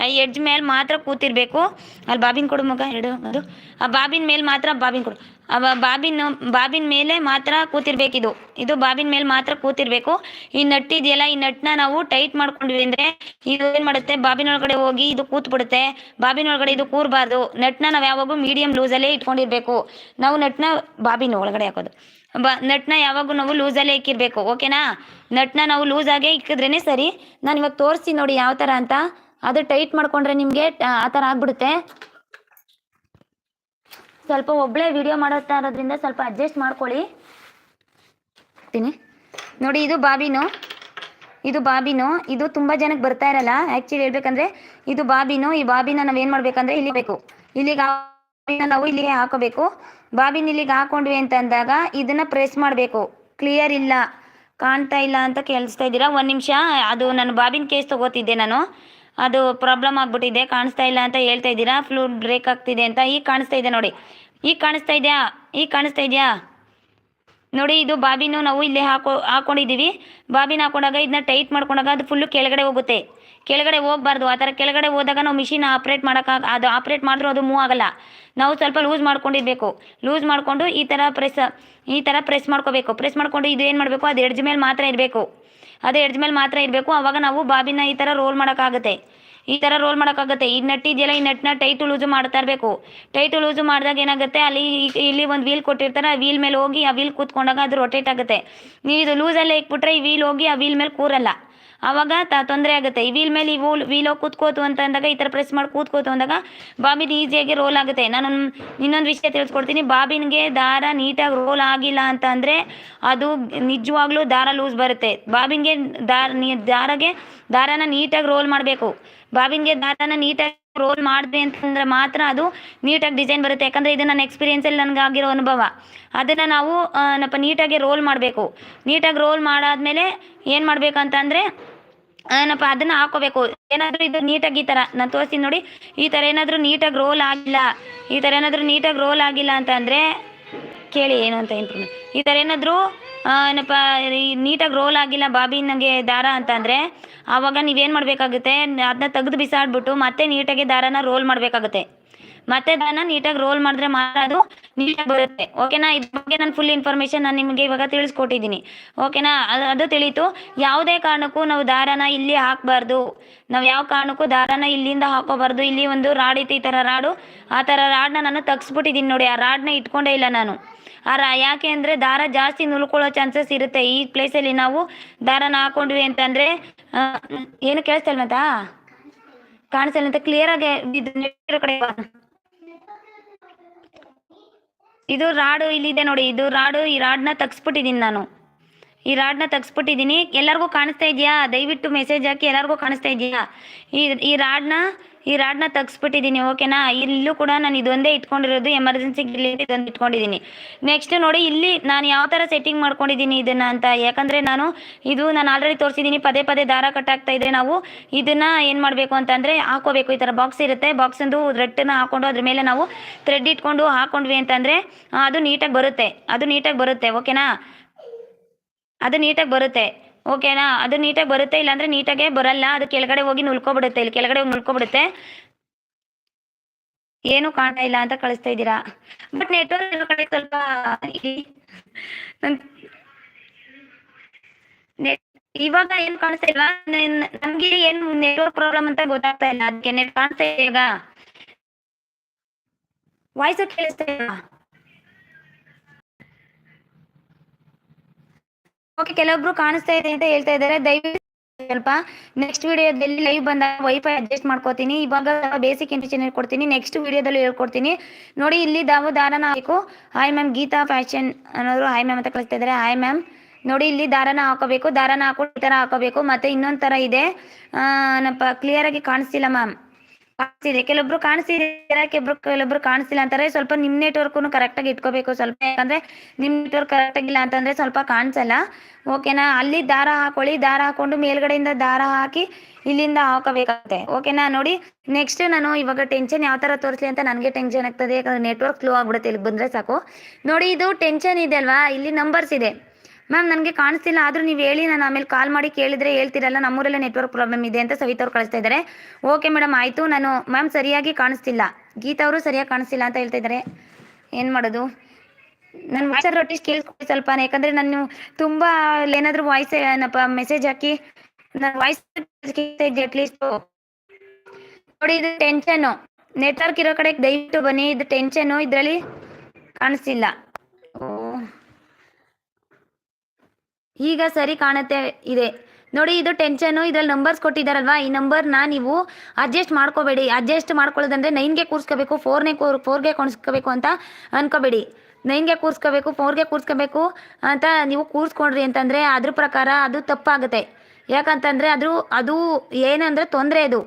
ಆ ಎಡ್ಜ್ ಮೇಲೆ ಮಾತ್ರ ಕೂತಿರ್ಬೇಕು. ಅಲ್ಲಿ ಬಾಬಿನ ಕೊಡು ಮಗ, ಎರಡು, ಅದು. ಆ ಬಾಬಿನ ಮೇಲೆ ಮಾತ್ರ ಬಾಬಿನ ಕೊಡು. ಬಾ- ಬಾಬಿನ ಬಾಬಿನ ಮೇಲೆ ಮಾತ್ರ ಕೂತಿರ್ಬೇಕಿದು. ಇದು ಬಾಬಿನ ಮೇಲೆ ಮಾತ್ರ ಕೂತಿರ್ಬೇಕು. ಈ ನಟ್ ಇದೆಯಲ್ಲ ಈ ನಟ್ನ ನಾವು ಟೈಟ್ ಮಾಡ್ಕೊಂಡ್ವಿ ಅಂದ್ರೆ ಇದು ಏನ್ ಮಾಡುತ್ತೆ? ಬಾಬಿನ ಒಳಗಡೆ ಹೋಗಿ ಇದು ಕೂತ್ ಬಿಡುತ್ತೆ ಬಾಬಿನ ಒಳಗಡೆ ಇದು ಕೂರ್ಬಾರ್ದು. ನಟ್ನ ನಾವು ಯಾವಾಗೂ ಮೀಡಿಯಂ ಲೂಸಲ್ಲೇ ಇಟ್ಕೊಂಡಿರ್ಬೇಕು. ನಾವು ನಟ್ನ ಬಾಬಿನ ಒಳಗಡೆ ಹಾಕೋದು. ಬ, ನಟ್ನ ಯಾವಾಗೂ ನಾವು ಲೂಸಲ್ಲೇ ಇಕ್ಕಿರ್ಬೇಕು. ಓಕೆನಾ ನಟ್ನ ನಾವು ಲೂಸಾಗೆ ಇಕ್ಕಿದ್ರೇನೆ ಸರಿ. ನಾನು ಇವಾಗ ತೋರಿಸ್ತೀನಿ ನೋಡಿ ಯಾವ ಥರ ಅಂತ. ಅದು ಟೈಟ್ ಮಾಡ್ಕೊಂಡ್ರೆ ನಿಮಗೆ, ಆ ಥರ ಆಗ್ಬಿಡುತ್ತೆ. ಸ್ವಲ್ಪ ಒಬ್ಳೆ ವಿಡಿಯೋ ಮಾಡುತ್ತಾ ಇರೋದ್ರಿಂದ ಸ್ವಲ್ಪ ಅಡ್ಜಸ್ಟ್ ಮಾಡ್ಕೊಳ್ಳಿ. ತಿನ್ನಿ. ನೋಡಿ, ಇದು ಬಾಬಿನು ಇದು ಬಾಬಿನು, ಇದು ತುಂಬ ಜನಕ್ಕೆ ಬರ್ತಾ ಇರಲ್ಲ. ಆ್ಯಕ್ಚುಲಿ ಹೇಳ್ಬೇಕಂದ್ರೆ, ಇದು ಬಾಬಿನು, ಈ ಬಾಬಿನ ನಾವೇನು ಮಾಡ್ಬೇಕಂದ್ರೆ ಇಲ್ಲಿ ಬೇಕು ಇಲ್ಲಿಗೆ ನಾವು ಇಲ್ಲಿಗೆ ಹಾಕೋಬೇಕು. ಬಾಬಿನ ಇಲ್ಲಿಗೆ ಹಾಕೊಂಡ್ವಿ ಅಂತ ಅಂದಾಗ ಇದನ್ನ ಪ್ರೆಸ್ ಮಾಡಬೇಕು. ಕ್ಲಿಯರ್ ಇಲ್ಲ, ಕಾಣ್ತಾ ಇಲ್ಲ ಅಂತ ಕೇಳಿಸ್ತಾ ಇದ್ದೀರಾ? ಒಂದು ನಿಮಿಷ, ಅದು ನಾನು ಬಾಬಿನ ಕೇಸ್ ತಗೋತಿದ್ದೆ ನಾನು. ಅದು ಪ್ರಾಬ್ಲಮ್ ಆಗ್ಬಿಟ್ಟಿದೆ, ಕಾಣಿಸ್ತಾ ಇಲ್ಲ ಅಂತ ಹೇಳ್ತಾ ಇದ್ದೀರಾ? ಫ್ಲೂಡ್ ಬ್ರೇಕ್ ಆಗ್ತಿದೆ ಅಂತ ಈಗ ಕಾಣಿಸ್ತಾ ಇದೆ ನೋಡಿ. ಈಗ ಕಾಣಿಸ್ತಾ ಇದೆಯಾ? ಈಗ ಕಾಣಿಸ್ತಾ ಇದೆಯಾ? ನೋಡಿ, ಇದು ಬಾಬಿನೂ ನಾವು ಇಲ್ಲಿ ಹಾಕೋ, ಹಾಕೊಂಡಿದ್ದೀವಿ. ಬಾಬಿನ ಹಾಕೊಂಡಾಗ ಇದನ್ನ ಟೈಟ್ ಮಾಡ್ಕೊಂಡಾಗ ಅದು ಫುಲ್ಲು ಕೆಳಗಡೆ ಹೋಗುತ್ತೆ. ಕೆಳಗಡೆ ಹೋಗ್ಬಾರ್ದು. ಆ ಥರ ಕೆಳಗಡೆ ಹೋದಾಗ ನಾವು ಮಿಷಿನ್ ಆಪ್ರೇಟ್ ಮಾಡೋಕ್ಕಾಗ ಅದು ಆಪ್ರೇಟ್ ಮಾಡಿದ್ರೂ ಅದು ಮೂವ್ ಆಗಲ್ಲ. ನಾವು ಸ್ವಲ್ಪ ಲೂಸ್ ಮಾಡ್ಕೊಂಡಿರ್ಬೇಕು. ಲೂಸ್ ಮಾಡಿಕೊಂಡು ಈ ಥರ ಪ್ರೆಸ್ ಈ ಥರ ಪ್ರೆಸ್ ಮಾಡ್ಕೋಬೇಕು. ಪ್ರೆಸ್ ಮಾಡ್ಕೊಂಡು ಇದು ಏನು ಮಾಡಬೇಕು? ಅದು ಎಡ್ಜ್ ಮೇಲೆ ಮಾತ್ರ ಇರಬೇಕು. ಅದು ಎಡ್ಜ್ ಮೇಲೆ ಮಾತ್ರ ಇರಬೇಕು. ಅವಾಗ ನಾವು ಬಾಬಿನ ಈ ಥರ ರೋಲ್ ಮಾಡೋಕ್ಕಾಗುತ್ತೆ. ಈ ಥರ ರೋಲ್ ಮಾಡೋಕ್ಕಾಗುತ್ತೆ. ಈ ನಟ್ ಇದೆಯಲ್ಲ ಈ ನಟ್ನ ಟೈಟು ಲೂಸು ಮಾಡ್ತಾ ಇರಬೇಕು. ಟೈಟು ಲೂಸು ಮಾಡಿದಾಗ ಏನಾಗುತ್ತೆ? ಅಲ್ಲಿ ಇಲ್ಲಿ ಒಂದು ವೀಲ್ ಕೊಟ್ಟಿರ್ತಾರೆ. ಆ ವೀಲ್ ಮೇಲೆ ಹೋಗಿ ಆ ವೀಲ್ ಕೂತ್ಕೊಂಡಾಗ ಅದು ರೊಟೇಟ್ ಆಗುತ್ತೆ. ನೀವು ಇದು ಲೂಸಲ್ಲೇ ಇಕ್ಬಿಟ್ರೆ ಈ ವೀಲ್ ಹೋಗಿ ಆ ವೀಲ್ ಮೇಲೆ ಕೂರಲ್ಲ. ಆವಾಗ ತೊಂದರೆ ಆಗುತ್ತೆ. ಈ ವೀಲ್ ಮೇಲೆ ಈ ವೂಲ್ ವೀಲ್ ಕೂತ್ಕೋತು ಅಂತ ಅಂದಾಗ ಈ ಥರ ಪ್ರೆಸ್ ಮಾಡಿ ಕೂತ್ಕೋತು ಅಂದಾಗ ಬಾಬಿನ ಈಸಿಯಾಗಿ ರೋಲ್ ಆಗುತ್ತೆ. ನಾನು ಇನ್ನೊಂದು ವಿಷಯ ತಿಳಿಸ್ಕೊಡ್ತೀನಿ. ಬಾಬಿನ್ಗೆ ದಾರ ನೀಟಾಗಿ ರೋಲ್ ಆಗಿಲ್ಲ ಅಂತ ಅಂದರೆ ಅದು ನಿಜವಾಗ್ಲೂ ದಾರ ಲೂಸ್ ಬರುತ್ತೆ. ಬಾಬಿನ್ಗೆ ದಾರ ದಾರಗೆ ದಾರನ ನೀಟಾಗಿ ರೋಲ್ ಮಾಡಬೇಕು. ಬಾಬಿನ್ಗೆ ದಾರನ ನೀಟಾಗಿ ರೋಲ್ ಮಾಡಿದೆ ಅಂತಂದ್ರೆ ಮಾತ್ರ ಅದು ನೀಟಾಗಿ ಡಿಸೈನ್ ಬರುತ್ತೆ. ಯಾಕಂದರೆ ಇದು ನನ್ನ ಎಕ್ಸ್ಪೀರಿಯೆನ್ಸಲ್ಲಿ ನನಗೆ ಆಗಿರೋ ಅನುಭವ. ಅದನ್ನು ನಾವು ನಪ್ಪ ನೀಟಾಗಿ ರೋಲ್ ಮಾಡಬೇಕು. ನೀಟಾಗಿ ರೋಲ್ ಮಾಡಾದ್ಮೇಲೆ ಏನು ಮಾಡಬೇಕಂತಂದರೆ ಏನಪ್ಪ, ಅದನ್ನ ಹಾಕೋಬೇಕು. ಏನಾದರೂ ಇದು ನೀಟಾಗಿ ಈ ತರ, ನಾನು ತೋರಿಸ್ತೀನಿ ನೋಡಿ. ಈ ತರ ಏನಾದರೂ ನೀಟಾಗಿ ರೋಲ್ ಆಗಿಲ್ಲ, ಈ ತರ ಏನಾದರೂ ನೀಟಾಗಿ ರೋಲ್ ಆಗಿಲ್ಲ ಅಂತ ಅಂದ್ರೆ ಕೇಳಿ ಏನು ಅಂತ ಹೇಳ್ತೀನಿ ಈ ತರ ಏನಾದರೂ ಏನಪ್ಪ ನೀಟಾಗಿ ರೋಲ್ ಆಗಿಲ್ಲ, ಬಾಬಿ ನಂಗೆ ದಾರ ಅಂತ ಅಂದ್ರೆ, ಆವಾಗ ನೀವೇನ್ ಮಾಡಬೇಕಾಗುತ್ತೆ, ಅದನ್ನ ತೆಗೆದು ಬಿಸಾಡ್ಬಿಟ್ಟು ಮತ್ತೆ ನೀಟಾಗಿ ದಾರನ ರೋಲ್ ಮಾಡಬೇಕಾಗುತ್ತೆ. ಮತ್ತೆ ಅದನ್ನ ನೀಟಾಗಿ ರೋಲ್ ಮಾಡಿದ್ರೆ ಮಾತ್ರ ಅದು ನೀಟಾಗಿ ಬರುತ್ತೆ. ಓಕೆನಾ ಇದ್ರ ಬಗ್ಗೆ ನಾನು ಫುಲ್ ಇನ್ಫಾರ್ಮೇಷನ್ ನಾನು ನಿಮಗೆ ಇವಾಗ ತಿಳಿಸ್ಕೊಟ್ಟಿದ್ದೀನಿ. ಓಕೆನಾ ಅದು ತಿಳೀತು. ಯಾವುದೇ ಕಾರಣಕ್ಕೂ ನಾವು ದಾರನ ಇಲ್ಲಿ ಹಾಕಬಾರ್ದು. ನಾವು ಯಾವ ಕಾರಣಕ್ಕೂ ದಾರನ ಇಲ್ಲಿಂದ ಹಾಕೋಬಾರ್ದು. ಇಲ್ಲಿ ಒಂದು ರಾಡ್ ಐತಿ, ಈ ಥರ ರಾಡು. ಆ ಥರ ರಾಡ್ನ ನಾನು ತಗ್ಸ್ಬಿಟ್ಟಿದ್ದೀನಿ ನೋಡಿ. ಆ ರಾಡ್ನ ಇಟ್ಕೊಂಡೇ ಇಲ್ಲ ನಾನು. ಆ ರಾ, ಯಾಕೆ ಅಂದರೆ ದಾರ ಜಾಸ್ತಿ ನುಲ್ಕೊಳ್ಳೋ ಚಾನ್ಸಸ್ ಇರುತ್ತೆ. ಈ ಪ್ಲೇಸಲ್ಲಿ ನಾವು ದಾರನ ಹಾಕೊಂಡ್ವಿ ಅಂತಂದರೆ ಏನು ಕೇಳಿಸ್ತಲ್ಲ ಮತ್ತಾ ಕಾಣಿಸಲ್ಲ ಅಂತ ಇದು ನೆಟ್ಟಿರೋ ಕಡೆ. ಇದು ರಾಡು ಇಲ್ಲಿದೆ ನೋಡಿ, ಇದು ರಾಡು ಈ ರಾಡ್ನ ತೆಗ್ಸ್ಬಿಟ್ಟಿದ್ದೀನಿ ನಾನು. ಈ ರಾಡ್ನ ತೆಗ್ಸ್ಬಿಟ್ಟಿದ್ದೀನಿ ಎಲ್ಲರಿಗೂ ಕಾಣಿಸ್ತಾ ಇದೆಯಾ? ದಯವಿಟ್ಟು ಮೆಸೇಜ್ ಹಾಕಿ ಎಲ್ಲರಿಗೂ ಕಾಣಿಸ್ತಾ ಇದೆಯಾ? ಈ ಈ ರಾಡ್ನ ಈ ರಾಡ್ನ ತೆಗ್ಸ್ಬಿಟ್ಟಿದ್ದೀನಿ, ಓಕೆನಾ? ಇಲ್ಲೂ ಕೂಡ ನಾನು ಇದೊಂದೇ ಇಟ್ಕೊಂಡಿರೋದು ಎಮರ್ಜೆನ್ಸಿಗೆ ಇಲ್ಲಿ ಇದೊಂದು ಇಟ್ಕೊಂಡಿದ್ದೀನಿ. ನೆಕ್ಸ್ಟ್ ನೋಡಿ, ಇಲ್ಲಿ ನಾನು ಯಾವ ಥರ ಸೆಟ್ಟಿಂಗ್ ಮಾಡ್ಕೊಂಡಿದ್ದೀನಿ ಇದನ್ನು ಅಂತ. ಯಾಕಂದರೆ ನಾನು ಇದು ನಾನು ಆಲ್ರೆಡಿ ತೋರಿಸಿದ್ದೀನಿ, ಪದೇ ಪದೇ ದಾರ ಕಟ್ಟಾಗ್ತಾ ಇದ್ರೆ ನಾವು ಇದನ್ನು ಏನು ಮಾಡಬೇಕು ಅಂತಂದರೆ ಹಾಕೋಬೇಕು. ಈ ಥರ ಬಾಕ್ಸ್ ಇರುತ್ತೆ ಬಾಕ್ಸಂದು ರೆಟ್ಟನ್ನು ಹಾಕೊಂಡು ಅದ್ರ ಮೇಲೆ ನಾವು ಥ್ರೆಡ್ ಇಟ್ಕೊಂಡು ಹಾಕೊಂಡ್ವಿ ಅಂತಂದರೆ ಅದು ನೀಟಾಗಿ ಬರುತ್ತೆ. ಅದು ನೀಟಾಗಿ ಬರುತ್ತೆ, ಓಕೆನಾ? ಅದು ನೀಟಾಗಿ ಬರುತ್ತೆ. ಓಕೆನಾ? ಅದು ನೀಟಾಗಿ ಬರುತ್ತೆ, ಇಲ್ಲಾಂದ್ರೆ ನೀಟಾಗೆ ಬರಲ್ಲ. ಅದು ಕೆಳಗಡೆ ಹೋಗಿ ನುಲ್ಕೊಬಿಡುತ್ತೆ, ಇಲ್ಲಿ ಕೆಳಗಡೆ ಹೋಗಿ ನುಲ್ಕೊಬಿಡುತ್ತೆ. ಏನು ಕಾಣ್ತಾ ಇಲ್ಲ ಅಂತ ಕಳಿಸ್ತಾ ಇದ್ದೀರಾ? ಬಟ್ ನೆಟ್ವರ್ಕ್ ಇರೋ ಕಡೆ ಸ್ವಲ್ಪ ಇವಾಗ ಏನು ಕಾಣಿಸ್ತಾ ಇಲ್ವಾ? ನಮ್ಗೆ ಏನು ನೆಟ್ವರ್ಕ್ ಪ್ರಾಬ್ಲಮ್ ಅಂತ ಗೊತ್ತಾಗ್ತಾ ಇಲ್ಲ. ಅದಕ್ಕೆ ನೆಟ್ ಕಾಣಿಸ್ತಾ ಈಗ ವಾಯ್ಸ್ ಕೇಳಿಸ್ತಾ ಇಲ್ಲ ಓಕೆ, ಕೆಲವೊಬ್ರು ಕಾಣಿಸ್ತಾ ಇದೆ ಅಂತ ಹೇಳ್ತಾ ಇದ್ದಾರೆ. ದಯವಿಟ್ಟು ಸ್ವಲ್ಪ ನೆಕ್ಸ್ಟ್ ವಿಡಿಯೋದಲ್ಲಿ ಲೈವ್ ಬಂದಾಗ ವೈಫೈ ಅಡ್ಜಸ್ಟ್ ಮಾಡ್ಕೋತೀನಿ. ಇವಾಗ ಬೇಸಿಕ್ ಇಂಟ್ರೆಸ್ಟ್ ಹೇಳ್ಕೊಡ್ತೀನಿ. ನೆಕ್ಸ್ಟ್ ವಿಡಿಯೋದಲ್ಲಿ ಹೇಳ್ಕೊಡ್ತೀನಿ. ನೋಡಿ, ಇಲ್ಲಿ ದಾವು ದಾರನ ಹಾಕಬೇಕು ಹಾಯ್ ಮ್ಯಾಮ್ ಗೀತಾ ಫ್ಯಾಷನ್ ಅನ್ನೋರು ಹಾಯ್ ಮ್ಯಾಮ್ ಅಂತ ಕಳಿಸ್ತಾ ಇದ್ದಾರೆ. ಹಾಯ್ ಮ್ಯಾಮ್ ನೋಡಿ, ಇಲ್ಲಿ ದಾರನ ಹಾಕೋಬೇಕು. ದಾರನ ಹಾಕೊಂಡು ಈ ಥರ ಹಾಕೋಬೇಕು. ಮತ್ತೆ ಇನ್ನೊಂದು ಥರ ಇದೆ. ಕ್ಲಿಯರ್ ಆಗಿ ಕಾಣಿಸ್ತಿಲ್ಲ ಮ್ಯಾಮ್ ಕಾಣಿಸ್ತಿದೆ ಕೆಲವೊಬ್ರು ಕಾಣಿಸ್ತಿದೆ ಕೆಲವೊಬ್ರು ಕೆಲವೊಬ್ರು ಕಾಣಿಸ್ತಿಲ್ಲ ಅಂತಾರೆ. ಸ್ವಲ್ಪ ನಿಮ್ಮ ಕರೆಕ್ಟ್ ಕರೆಕ್ಟಾಗಿ ಇಟ್ಕೋಬೇಕು ಸ್ವಲ್ಪ. ಯಾಕಂದ್ರೆ ನಿಮ್ಮ ನೆಟ್ವರ್ಕ್ ಕರೆಕ್ಟ್ ಆಗಿಲ್ಲ ಅಂತಂದ್ರೆ ಸ್ವಲ್ಪ ಕಾಣಿಸಲ್ಲ. ಓಕೆನಾ ಅಲ್ಲಿ ದಾರ ಹಾಕೊಳ್ಳಿ. ದಾರ ಹಾಕೊಂಡು ಮೇಲ್ಗಡೆಯಿಂದ ದಾರ ಹಾಕಿ ಇಲ್ಲಿಂದ ಹಾಕೋಬೇಕಾಗುತ್ತೆ. ಓಕೆನಾ ನೋಡಿ ನೆಕ್ಸ್ಟ್ ನಾನು ಇವಾಗ ಟೆನ್ಷನ್ ಯಾವ ತರ ತೋರಿಸ್ಲಿ ಅಂತ ನನಗೆ ಟೆನ್ಷನ್ ಆಗ್ತದೆ. ಯಾಕಂದ್ರೆ ನೆಟ್ವರ್ಕ್ ಸ್ಲೋ ಆಗ್ಬಿಡುತ್ತೆ. ಇಲ್ಲಿ ಬಂದ್ರೆ ಸಾಕು. ನೋಡಿ, ಇದು ಟೆನ್ಷನ್ ಇದೆ ಅಲ್ವಾ? ಇಲ್ಲಿ ನಂಬರ್ಸ್ ಇದೆ. ಮ್ಯಾಮ್, ನನಗೆ ಕಾಣಿಸ್ತಿಲ್ಲ. ಆದರೂ ನೀವು ಹೇಳಿ, ನಾನು ಆಮೇಲೆ ಕಾಲ್ ಮಾಡಿ ಕೇಳಿದರೆ ಹೇಳ್ತಿರಲ್ಲ, ನಮ್ಮೂರಲ್ಲೇ ನೆಟ್ವರ್ಕ್ ಪ್ರಾಬ್ಲಮ್ ಇದೆ ಅಂತ ಸವಿತಾ ಅವ್ರು ಕಳಿಸ್ತಾ ಇದ್ದಾರೆ ಓಕೆ ಮೇಡಮ್ ಆಯಿತು. ನಾನು, ಮ್ಯಾಮ್, ಸರಿಯಾಗಿ ಕಾಣಿಸ್ತಿಲ್ಲ. ಗೀತಾ ಅವರು ಸರಿಯಾಗಿ ಕಾಣಿಸ್ತಿಲ್ಲ ಅಂತ ಹೇಳ್ತಾ ಇದ್ದಾರೆ ಏನು ಮಾಡೋದು? ನನ್ನ ವಾಟ್ಸಪ್ ರೊಟ್ಟಿ ಕೇಳಿಸ್ಕೊಳ್ಳಿ ಸ್ವಲ್ಪ ಯಾಕಂದರೆ ನಾನು ತುಂಬ ಏನಾದರೂ ವಾಯ್ಸ್ ಏನಪ್ಪ ಮೆಸೇಜ್ ಹಾಕಿ ನನ್ನ ವಾಯ್ಸ್ ಅಟ್ಲೀಸ್ಟ್ ನೋಡಿ, ಇದು ಟೆನ್ಷನು ನೆಟ್ವರ್ಕ್ ಇರೋ ಕಡೆ ದಯವಿಟ್ಟು ಬನ್ನಿ. ಇದು ಟೆನ್ಷನ್ನು ಇದರಲ್ಲಿ ಕಾಣಿಸ್ತಿಲ್ಲ ಓ ಈಗ ಸರಿ ಕಾಣುತ್ತೆ ಇದೆ. ನೋಡಿ, ಇದು ಟೆನ್ಷನು ಇದ್ರಲ್ಲಿ ನಂಬರ್ಸ್ ಕೊಟ್ಟಿದ್ದಾರಲ್ವಾ? ಈ ನಂಬರ್ನ ನೀವು ಅಡ್ಜಸ್ಟ್ ಮಾಡ್ಕೋಬೇಡಿ. ಅಡ್ಜಸ್ಟ್ ಮಾಡ್ಕೊಳ್ಳೋದಂದ್ರೆ ನೈನ್ಗೆ ಕೂರಿಸ್ಕೋಬೇಕು ಫೋರ್ನೇ ಕೂರ್ ಫೋರ್ಗೆ ಕೂರ್ಸ್ಕೋಬೇಕು ಅಂತ ಅನ್ಕೋಬೇಡಿ. ನೈನ್ಗೆ ಕೂರಿಸ್ಕೋಬೇಕು ಫೋರ್ಗೆ ಕೂರಿಸ್ಕೋಬೇಕು ಅಂತ ನೀವು ಕೂರಿಸ್ಕೊಂಡ್ರಿ ಅಂತಂದರೆ ಅದ್ರ ಪ್ರಕಾರ ಅದು ತಪ್ಪಾಗುತ್ತೆ. ಯಾಕಂತಂದರೆ ಅದು ಅದು ಏನಂದರೆ ತೊಂದರೆ ಅದು.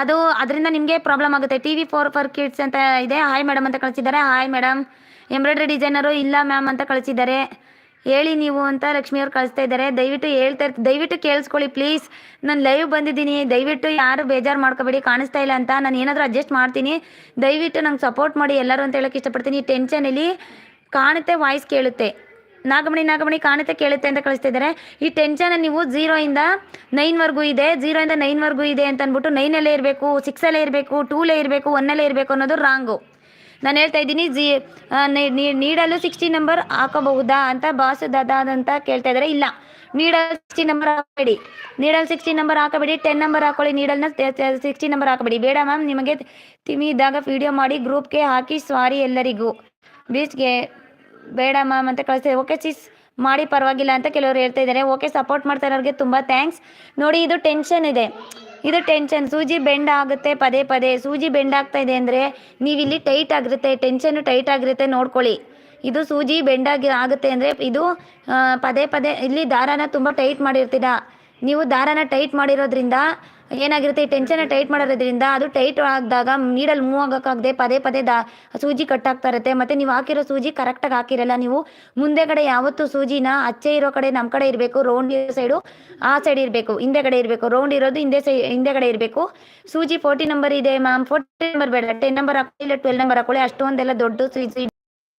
ಅದು ಅದರಿಂದ ನಿಮಗೆ ಪ್ರಾಬ್ಲಮ್ ಆಗುತ್ತೆ. T V four for kids ಅಂತ ಇದೆ. ಹಾಯ್ ಮೇಡಮ್ ಅಂತ ಕಳಿಸಿದ್ದಾರೆ. ಹಾಯ್ ಮೇಡಮ್ ಎಂಬ್ರಾಯ್ಡ್ರಿ ಡಿಸೈನರು ಇಲ್ಲ ಮ್ಯಾಮ್ ಅಂತ ಕಳಿಸಿದ್ದಾರೆ. ಹೇಳಿ ನೀವು ಅಂತ ಲಕ್ಷ್ಮಿಯವ್ರು ಕಳಿಸ್ತಾ ಇದ್ದಾರೆ. ದಯವಿಟ್ಟು ಹೇಳ್ತಾ ಇರ್ತ ದಯವಿಟ್ಟು ಕೇಳಿಸ್ಕೊಳ್ಳಿ ಪ್ಲೀಸ್ ನಾನು ಲೈವ್ ಬಂದಿದ್ದೀನಿ. ದಯವಿಟ್ಟು ಯಾರು ಬೇಜಾರು ಮಾಡ್ಕೋಬೇಡಿ, ಕಾಣಿಸ್ತಾ ಇಲ್ಲ ಅಂತ ನಾನು ಏನಾದರೂ ಅಡ್ಜಸ್ಟ್ ಮಾಡ್ತೀನಿ. ದಯವಿಟ್ಟು ನಂಗೆ ಸಪೋರ್ಟ್ ಮಾಡಿ, ಎಲ್ಲರೂ ಅಂತ ಹೇಳೋಕ್ಕೆ ಇಷ್ಟಪಡ್ತೀನಿ. ಈ ಟೆನ್ಷನಲ್ಲಿ ಕಾಣುತ್ತೆ ವಾಯ್ಸ್ ಕೇಳುತ್ತೆ. ನಾಗಮಣಿ ನಾಗಮಣಿ ಕಾಣುತ್ತೆ, ಕೇಳುತ್ತೆ ಅಂತ ಕಳಿಸ್ತಾ ಇದ್ದಾರೆ. ಈ ಟೆನ್ಷನ್ ನೀವು ಝೀರೋಯಿಂದ ನೈನ್ವರೆಗೂ ಇದೆ. ಝೀರೋಯಿಂದ ನೈನ್ವರೆಗೂ ಇದೆ ಅಂತ ಅಂದ್ಬಿಟ್ಟು ನೈನಲ್ಲೇ ಇರಬೇಕು ಸಿಕ್ಸಲ್ಲೇ ಇರಬೇಕು ಟೂಲೇ ಇರಬೇಕು ಒನ್ನಲ್ಲೇ ಇರಬೇಕು ಅನ್ನೋದು ರಾಂಗು ನಾನು ಹೇಳ್ತಾ ಇದ್ದೀನಿ, ಜಿ ನೀಡಲು ಸಿಕ್ಸ್ಟಿ ನಂಬರ್ ಹಾಕಬಹುದಾ ಅಂತ ಬಾಸ್ ದಾದಾ ಅಂತ ಕೇಳ್ತಾ ಇದ್ದಾರೆ ಇಲ್ಲ, ನೀಡಲ್ ಸಿಕ್ಸ್ಟಿ ನಂಬರ್ ಹಾಕಬೇಡಿ. ನೀಡಲ್ ಸಿಕ್ಸ್ಟಿ ನಂಬರ್ ಹಾಕಬೇಡಿ ಟೆನ್ ನಂಬರ್ ಹಾಕೊಳ್ಳಿ, ನೀಡಲ್ನ ಸಿಕ್ಸ್ಟಿ ನಂಬರ್ ಹಾಕಬೇಡಿ. ಬೇಡ ಮ್ಯಾಮ್, ನಿಮಗೆ ತಿಮಿ ಇದ್ದಾಗ ವಿಡಿಯೋ ಮಾಡಿ ಗ್ರೂಪ್ಗೆ ಹಾಕಿ ಸಾರಿ ಎಲ್ಲರಿಗೂ. ಬೀಚ್ಗೆ ಬೇಡ ಮ್ಯಾಮ್ ಅಂತ ಕಳಿಸ್ತೇವೆ ಓಕೆ ಸಿಸ್ ಮಾಡಿ ಪರವಾಗಿಲ್ಲ ಅಂತ ಕೆಲವರು ಹೇಳ್ತಾ ಇದ್ದಾರೆ. ಓಕೆ ಸಪೋರ್ಟ್ ಮಾಡ್ತಾ ಇರೋರಿಗೆ ತುಂಬ ಥ್ಯಾಂಕ್ಸ್ ನೋಡಿ, ಇದು ಟೆನ್ಷನ್ ಇದೆ. ಇದು ಟೆನ್ಷನ್ ಸೂಜಿ ಬೆಂಡ್ ಆಗುತ್ತೆ ಪದೇ ಪದೇ. ಸೂಜಿ ಬೆಂಡ್ ಆಗ್ತಾ ಇದೆ ಅಂದರೆ ನೀವಿಲ್ಲಿ ಟೈಟ್ ಆಗಿರುತ್ತೆ ಟೆನ್ಷನ್ ಟೈಟ್ ಆಗಿರುತ್ತೆ ನೋಡ್ಕೊಳ್ಳಿ. ಇದು ಸೂಜಿ ಬೆಂಡಾಗಿ ಆಗುತ್ತೆ ಅಂದರೆ ಇದು ಪದೇ ಪದೇ ಇಲ್ಲಿ ದಾರಾನ ತುಂಬ ಟೈಟ್ ಮಾಡಿರ್ತೀರಾ? ನೀವು ದಾರಾನ ಟೈಟ್ ಮಾಡಿರೋದ್ರಿಂದ ಏನಾಗಿರುತ್ತೆ, ಈ ಟೆನ್ಷನ್ ಟೈಟ್ ಮಾಡಿರೋದ್ರಿಂದ ಅದು ಟೈಟ್ ಆಗಿದಾಗ ನೀಡಲ್ಲಿ ಮೂವ್ ಆಗೋಕ್ಕಾಗದೆ ಪದೇ ಪದೇ ದಾ, ಸೂಜಿ ಕಟ್ಟಾಗ್ತಾ ಇರುತ್ತೆ. ಮತ್ತು ನೀವು ಹಾಕಿರೋ ಸೂಜಿ ಕರೆಕ್ಟಾಗಿ ಹಾಕಿರಲ್ಲ. ನೀವು ಮುಂದೆಗಡೆ ಯಾವತ್ತೂ ಸೂಜಿನ ಅಚ್ಚೆ ಇರೋ ಕಡೆ ನಮ್ಮ ಕಡೆ ಇರಬೇಕು ರೌಂಡ್ ಇರೋ ಸೈಡು ಆ ಸೈಡ್ ಇರಬೇಕು, ಹಿಂದೆ ಕಡೆ ಇರಬೇಕು ರೌಂಡ್ ಇರೋದು ಹಿಂದೆ ಸೈ ಹಿಂದೆಗಡೆ ಇರಬೇಕು. ಸೂಜಿ ಫೋರ್ಟಿ ನಂಬರ್ ಇದೆ ಮ್ಯಾಮ್ ಫೋರ್ಟಿ ನಂಬರ್ ಬೇಡ ಟೆನ್ ನಂಬರ್ ಹಾಕೊಳ್ಳಿ, ಇಲ್ಲ ಟ್ವೆಲ್ ನಂಬರ್ ಹಾಕೊಳ್ಳಿ, ಅಷ್ಟೊಂದೆಲ್ಲ ದೊಡ್ಡ ಸೂಜಿ